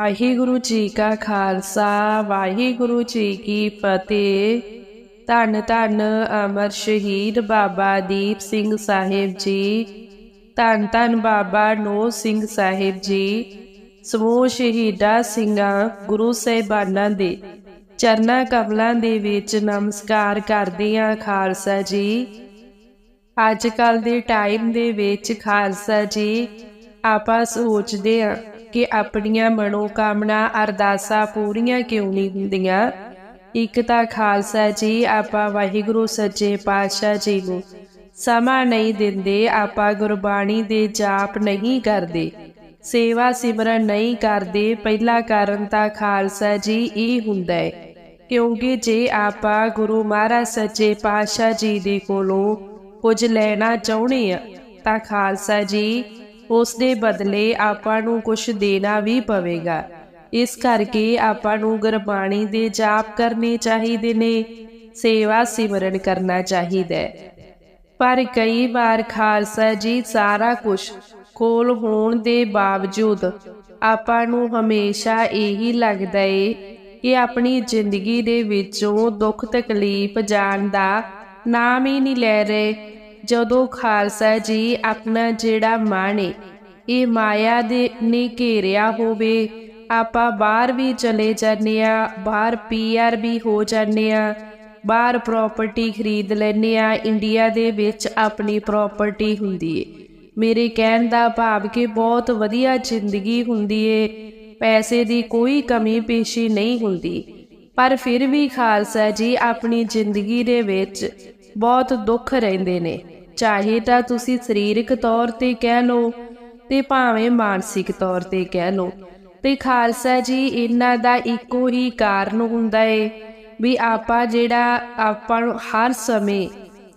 ਵਾਹਿਗੁਰੂ ਜੀ ਕਾ ਖਾਲਸਾ, ਵਾਹਿਗੁਰੂ ਜੀ ਕੀ ਫਤਿਹ। ਧੰਨ ਧੰਨ ਅਮਰ ਸ਼ਹੀਦ ਬਾਬਾ ਦੀਪ ਸਿੰਘ ਸਾਹਿਬ ਜੀ। ਧੰਨ ਧੰਨ ਬਾਬਾ ਨੋ ਸਿੰਘ ਸਾਹਿਬ ਜੀ। ਸਮੂਹ ਸ਼ਹੀਦਾਂ ਸਿੰਘਾਂ, ਗੁਰੂ ਸਾਹਿਬਾਨਾਂ ਦੇ ਚਰਨਾਂ ਕਮਲਾਂ ਦੇ ਵਿੱਚ ਨਮਸਕਾਰ ਕਰਦੇ ਹਾਂ ਖਾਲਸਾ ਜੀ। ਅੱਜ ਕੱਲ ਦੇ ਟਾਈਮ ਦੇ ਵਿੱਚ ਖਾਲਸਾ ਜੀ, ਆਪਾਂ ਸੋਚਦੇ ਆ ਕਿ ਆਪਣੀਆਂ ਮਨੋਕਾਮਨਾ, ਅਰਦਾਸਾਂ ਪੂਰੀਆਂ ਕਿਉਂ ਨਹੀਂ ਹੁੰਦੀਆਂ? ਇੱਕ ਤਾਂ ਖਾਲਸਾ ਜੀ, ਆਪਾਂ ਵਾਹਿਗੁਰੂ, ਸੱਚੇ ਪਾਤਸ਼ਾਹ ਜੀ ਨੂੰ ਸਮਾਂ ਨਹੀਂ ਦਿੰਦੇ, ਆਪਾਂ ਗੁਰਬਾਣੀ ਦੇ ਜਾਪ ਨਹੀਂ ਕਰਦੇ, ਸੇਵਾ ਸਿਮਰਨ ਨਹੀਂ ਕਰਦੇ, ਪਹਿਲਾ ਕਾਰਨ ਤਾਂ ਖਾਲਸਾ ਜੀ ਇਹ ਹੁੰਦਾ ਹੈ। ਕਿਉਂਕਿ ਜੇ ਆਪਾਂ ਗੁਰੂ ਮਹਾਰਾਜ, ਸੱਚੇ ਪਾਤਸ਼ਾਹ ਜੀ ਦੇ ਕੋਲੋਂ ਕੁਝ ਲੈਣਾ ਚਾਹੁੰਦੇ ਆ ਤਾਂ ਖਾਲਸਾ ਜੀ ਉਸ ਦੇ ਬਦਲੇ ਆਪਾਂ ਨੂੰ ਕੁਝ ਦੇਣਾ ਵੀ ਪਵੇਗਾ। ਇਸ ਕਰਕੇ ਆਪਾਂ ਨੂੰ ਗੁਰਬਾਣੀ ਦੇ ਜਾਪ ਕਰਨੇ ਚਾਹੀਦੇ ਨੇ, ਸੇਵਾ ਸਿਮਰਨ ਕਰਨਾ ਚਾਹੀਦਾ ਹੈ। ਪਰ ਕਈ ਵਾਰ ਖਾਲਸਾ ਜੀ ਸਾਰਾ ਕੁਝ ਕੋਲ ਹੋਣ ਦੇ ਬਾਵਜੂਦ ਆਪਾਂ ਨੂੰ ਹਮੇਸ਼ਾ ਇਹੀ ਲੱਗਦਾ ਏ ਕਿ ਆਪਣੀ ਜ਼ਿੰਦਗੀ ਦੇ ਵਿੱਚੋਂ ਦੁੱਖ ਤਕਲੀਫ ਜਾਣ ਦਾ ਨਾਮ ਹੀ ਨਹੀਂ ਲੈ ਰਹੇ ਜਦੋਂ ਖਾਲਸਾ ਜੀ ਆਪਣਾ ਜਿਹੜਾ ਮਨ ਏ, ਇਹ ਮਾਇਆ ਦੇ ਨੇ ਘੇਰਿਆ ਹੋਵੇ, ਆਪਾਂ ਬਾਹਰ ਵੀ ਚਲੇ ਜਾਂਦੇ ਆ ਬਾਹਰ ਪੀਆਰ ਵੀ ਹੋ ਜਾਂਦੇ ਆ ਬਾਹਰ ਪ੍ਰਾਪਰਟੀ ਖਰੀਦ ਲੈਂਦੇ ਆ ਇੰਡੀਆ ਦੇ ਵਿੱਚ ਆਪਣੀ ਪ੍ਰਾਪਰਟੀ ਹੁੰਦੀ ਏ। ਮੇਰੇ ਕਹਿਣ ਦਾ ਭਾਵ ਕਿ ਬਹੁਤ ਵਧੀਆ ਜ਼ਿੰਦਗੀ ਹੁੰਦੀ ਏ, ਪੈਸੇ ਦੀ ਕੋਈ ਕਮੀ ਪੇਸ਼ੀ ਨਹੀਂ ਹੁੰਦੀ। ਪਰ ਫਿਰ ਵੀ ਖਾਲਸਾ ਜੀ ਆਪਣੀ ਜ਼ਿੰਦਗੀ ਦੇ ਵਿੱਚ ਬਹੁਤ ਦੁੱਖ ਰਹਿੰਦੇ ਨੇ। ਚਾਹੇ ਤਾਂ ਤੁਸੀਂ ਸਰੀਰਕ ਤੌਰ ਤੇ ਕਹਿ ਲਓ ਤੇ ਭਾਵੇਂ ਮਾਨਸਿਕ ਤੌਰ ਤੇ ਕਹਿ ਲਓ। ਤੇ ਖਾਲਸਾ ਜੀ, ਇਹਨਾਂ ਦਾ ਇੱਕੋ ਹੀ ਕਾਰਨ ਹੁੰਦਾ ਏ ਵੀ ਆਪਾਂ ਜਿਹੜਾ ਆਪਾਂ ਨੂੰ ਹਰ ਸਮੇਂ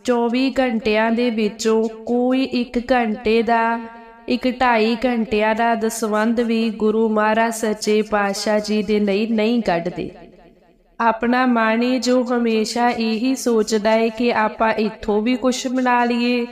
24 ਘੰਟਿਆਂ ਦੇ ਵਿੱਚੋਂ ਕੋਈ ਇੱਕ ਘੰਟੇ ਦਾ, ਇੱਕ ਢਾਈ ਘੰਟਿਆਂ ਦਾ ਦਸਵੰਧ ਵੀ ਗੁਰੂ ਮਹਾਰਾਜ ਸੱਚੇ ਪਾਤਸ਼ਾਹ ਜੀ ਦੇ ਲਈ ਨਹੀਂ ਕੱਢਦੇ। ਆਪਣਾ ਮਨ ਏ ਜੋ ਹਮੇਸ਼ਾ ਇਹੀ ਸੋਚਦਾ ਹੈ ਕਿ ਆਪਾਂ ਇੱਥੋਂ ਵੀ ਕੁਝ ਬਣਾ ਲਈਏ,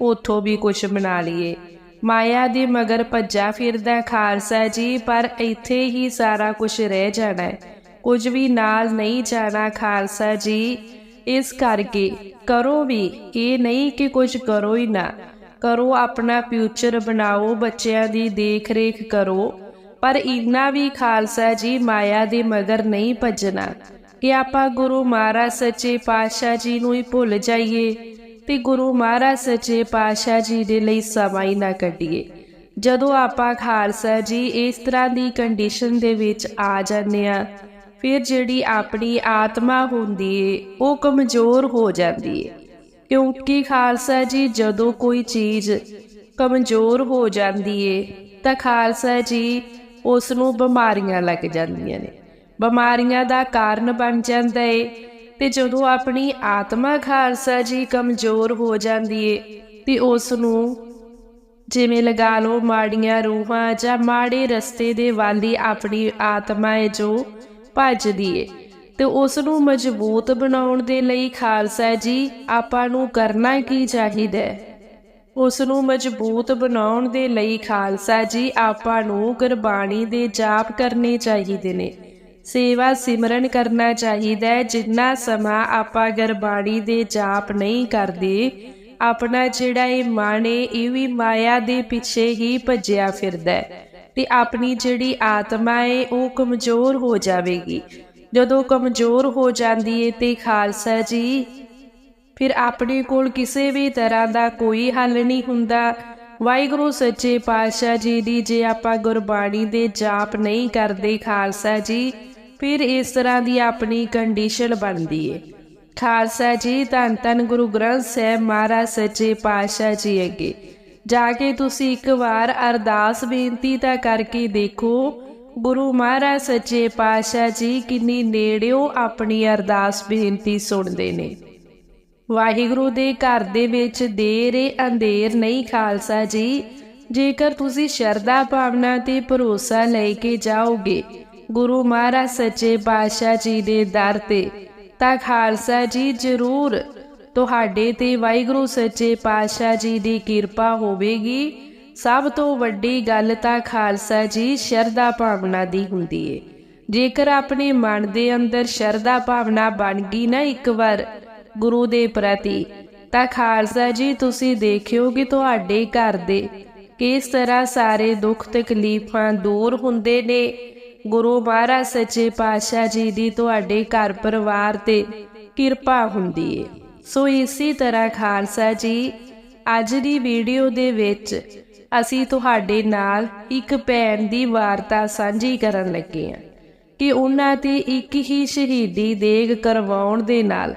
ਉੱਥੋਂ ਵੀ ਕੁਝ ਬਣਾ ਲਈਏ। ਮਾਇਆ ਦੇ ਮਗਰ ਭੱਜਾ ਫਿਰਦਾ ਖਾਲਸਾ ਜੀ, ਪਰ ਇੱਥੇ ਹੀ ਸਾਰਾ ਕੁਝ ਰਹਿ ਜਾਣਾ ਹੈ ਕੁਝ ਵੀ ਨਾਲ ਨਹੀਂ ਜਾਣਾ ਖਾਲਸਾ ਜੀ। ਇਸ ਕਰਕੇ ਕਰੋ ਵੀ, ਇਹ ਨਹੀਂ ਕਿ ਕੁਝ ਕਰੋ ਹੀ ਨਾ। ਕਰੋ ਆਪਣਾ ਫਿਊਚਰ ਬਣਾਓ, ਬੱਚਿਆਂ ਦੀ ਦੇਖ ਰੇਖ ਕਰੋ। ਪਰ ਇਨਾ ਵੀ ਖਾਲਸਾ ਜੀ ਮਾਇਆ ਦੇ ਮਗਰ ਨਹੀਂ ਭੱਜਣਾ ਕਿ ਆਪਾਂ ਗੁਰੂ ਮਹਾਰਾਜ ਸੱਚੇ ਪਾਤਸ਼ਾਹ ਜੀ ਨੂੰ ਹੀ ਭੁੱਲ ਜਾਈਏ ਤੇ ਗੁਰੂ ਮਹਾਰਾਜ ਸੱਚੇ ਪਾਤਸ਼ਾਹ ਜੀ ਦੇ ਲਈ ਸਮਾਂ ਹੀ ਨਾ ਕੱਢੀਏ। ਜਦੋਂ ਆਪਾਂ ਖਾਲਸਾ ਜੀ ਇਸ ਤਰ੍ਹਾਂ ਦੀ ਕੰਡੀਸ਼ਨ ਦੇ ਵਿੱਚ ਆ ਜਾਂਦੇ ਆ ਫਿਰ ਜਿਹੜੀ ਆਪਣੀ ਆਤਮਾ ਹੁੰਦੀ ਏ, ਉਹ ਕਮਜ਼ੋਰ ਹੋ ਜਾਂਦੀ ਏ। ਕਿਉਂਕਿ ਖਾਲਸਾ ਜੀ ਜਦੋਂ ਕੋਈ ਚੀਜ਼ ਕਮਜ਼ੋਰ ਹੋ ਜਾਂਦੀ ਏ, ਤਾਂ ਖਾਲਸਾ ਜੀ ਉਸ ਨੂੰ ਬਿਮਾਰੀਆਂ ਲੱਗ ਜਾਂਦੀਆਂ ਨੇ। ਬਿਮਾਰੀਆਂ ਦਾ ਕਾਰਨ ਬਣ ਜਾਂਦਾ ਏ ਤੇ ਜਦੋਂ ਆਪਣੀ ਆਤਮਾ ਖਾਲਸਾ ਜੀ ਕਮਜ਼ੋਰ ਹੋ ਜਾਂਦੀ ਏ ਤੇ ਉਸ ਨੂੰ ਜਿਵੇਂ ਲਗਾ ਲਓ ਮਾੜੀਆਂ ਰੂਹਾਂ ਜਾਂ ਮਾੜੇ ਰਸਤੇ ਦੇ ਵਾਲੀ ਆਪਣੀ ਆਤਮਾ ਏ ਜੋ ਭੱਜਦੀ ਏ ਤੇ ਉਸ ਨੂੰ ਮਜ਼ਬੂਤ ਬਣਾਉਣ ਦੇ ਲਈ ਖਾਲਸਾ ਜੀ ਆਪਾਂ ਨੂੰ ਕਰਨਾ ਕੀ ਚਾਹੀਦਾ ਹੈ ਉਸ ਨੂੰ ਮਜ਼ਬੂਤ ਬਣਾਉਣ ਦੇ ਲਈ ਖਾਲਸਾ ਜੀ ਆਪਾਂ ਨੂੰ ਗੁਰਬਾਣੀ ਦੇ ਜਾਪ ਕਰਨੇ ਚਾਹੀਦੇ ਨੇ। ਸੇਵਾ ਸਿਮਰਨ ਕਰਨਾ ਚਾਹੀਦਾ ਹੈ, ਜਿੰਨਾ ਸਮਾਂ ਆਪਾਂ ਗੁਰਬਾਣੀ ਦੇ ਜਾਪ ਨਹੀਂ ਕਰਦੇ, ਆਪਣਾ ਜਿਹੜਾ ਇਹ ਮਨ ਹੈ ਇਹ ਵੀ ਮਾਇਆ ਦੇ ਪਿੱਛੇ ਹੀ ਭੱਜਿਆ ਫਿਰਦਾ ਹੈ ਤੇ ਆਪਣੀ ਜਿਹੜੀ ਆਤਮਾ ਹੈ ਉਹ ਕਮਜ਼ੋਰ ਹੋ ਜਾਵੇਗੀ। ਜਦੋਂ ਕਮਜ਼ੋਰ ਹੋ ਜਾਂਦੀ ਹੈ ਤੇ ਖਾਲਸਾ ਜੀ ਫਿਰ ਆਪਣੇ ਕੋਲ ਕਿਸੇ ਵੀ ਤਰ੍ਹਾਂ ਦਾ ਕੋਈ ਹੱਲ ਨਹੀਂ ਹੁੰਦਾ। ਵਾਹਿਗੁਰੂ ਸੱਚੇ ਪਾਤਸ਼ਾਹ ਜੀ ਦੀ ਜੇ ਆਪਾਂ ਗੁਰਬਾਣੀ ਦੇ ਜਾਪ ਨਹੀਂ ਕਰਦੇ ਖਾਲਸਾ ਜੀ, ਫਿਰ ਇਸ ਤਰ੍ਹਾਂ ਦੀ ਆਪਣੀ ਕੰਡੀਸ਼ਨ ਬਣਦੀ ਏ। ਖਾਲਸਾ ਜੀ, ਧੰਨ ਧੰਨ ਗੁਰੂ ਗ੍ਰੰਥ ਸਾਹਿਬ ਮਹਾਰਾਜ ਸੱਚੇ ਪਾਤਸ਼ਾਹ ਜੀ ਅੱਗੇ। ਜਾ ਕੇ ਤੁਸੀਂ ਇੱਕ ਵਾਰ ਅਰਦਾਸ ਬੇਨਤੀ ਤਾਂ ਕਰਕੇ ਦੇਖੋ, ਗੁਰੂ ਮਹਾਰਾਜ ਸੱਚੇ ਪਾਤਸ਼ਾਹ ਜੀ ਕਿੰਨੀ ਨੇੜਿਓਂ ਆਪਣੀ ਅਰਦਾਸ ਬੇਨਤੀ ਸੁਣਦੇ ਨੇ। ਵਾਹਿਗੁਰੂ ਦੇ ਘਰ ਦੇ ਵਿੱਚ ਦੇਰ ਏ, ਅੰਧੇਰ ਨਹੀਂ ਖਾਲਸਾ ਜੀ। ਜੇਕਰ ਤੁਸੀਂ ਸ਼ਰਧਾ ਭਾਵਨਾ ਤੇ ਭਰੋਸਾ ਲੈ ਕੇ ਜਾਓਗੇ, ਗੁਰੂ ਮਹਾਰਾਜ ਸੱਚੇ ਪਾਤਸ਼ਾਹ ਜੀ ਦੇ ਦਰ ਤੇ, ਤਾਂ ਖਾਲਸਾ ਜੀ ਜ਼ਰੂਰ ਤੁਹਾਡੇ ਤੇ ਵਾਹਿਗੁਰੂ ਸੱਚੇ ਪਾਤਸ਼ਾਹ ਜੀ ਦੀ ਕਿਰਪਾ ਹੋਵੇਗੀ। ਸਭ ਤੋਂ ਵੱਡੀ ਗੱਲ ਤਾਂ ਖਾਲਸਾ ਜੀ ਸ਼ਰਧਾ ਭਾਵਨਾ ਦੀ ਹੁੰਦੀ ਏ। ਜੇਕਰ ਆਪਣੇ ਮਨ ਦੇ ਅੰਦਰ ਸ਼ਰਧਾ ਭਾਵਨਾ ਬਣ ਗਈ ਨਾ ਇੱਕ ਵਾਰ ਗੁਰੂ ਦੇ ਪ੍ਰਤੀ। ਤਾਂ ਖਾਲਸਾ ਜੀ, ਤੁਸੀਂ ਦੇਖਿਓ ਕਿ ਤੁਹਾਡੇ ਘਰ ਦੇ ਕਿਸ ਤਰ੍ਹਾਂ ਸਾਰੇ ਦੁੱਖ ਤਕਲੀਫਾਂ ਦੂਰ ਹੁੰਦੇ ਨੇ। ਗੁਰੂ ਮਹਾਰਾਜ ਸੱਚੇ ਪਾਤਸ਼ਾਹ ਜੀ ਦੀ ਤੁਹਾਡੇ ਘਰ ਪਰਿਵਾਰ ਤੇ ਕਿਰਪਾ ਹੁੰਦੀ ਏ। ਸੋ ਇਸੇ ਤਰ੍ਹਾਂ ਖਾਲਸਾ ਜੀ, ਅੱਜ ਦੀ ਵੀਡੀਓ ਦੇ ਵਿੱਚ ਅਸੀਂ ਤੁਹਾਡੇ ਨਾਲ ਇੱਕ ਭੈਣ ਦੀ ਵਾਰਤਾ ਸਾਂਝੀ ਕਰਨ ਲੱਗੇ ਹਾਂ ਕਿ ਉਹਨਾਂ ਤੇ ਇੱਕ ਹੀ ਸ਼ਹੀਦੀ ਦੇਗ ਕਰਵਾਉਣ ਦੇ ਨਾਲ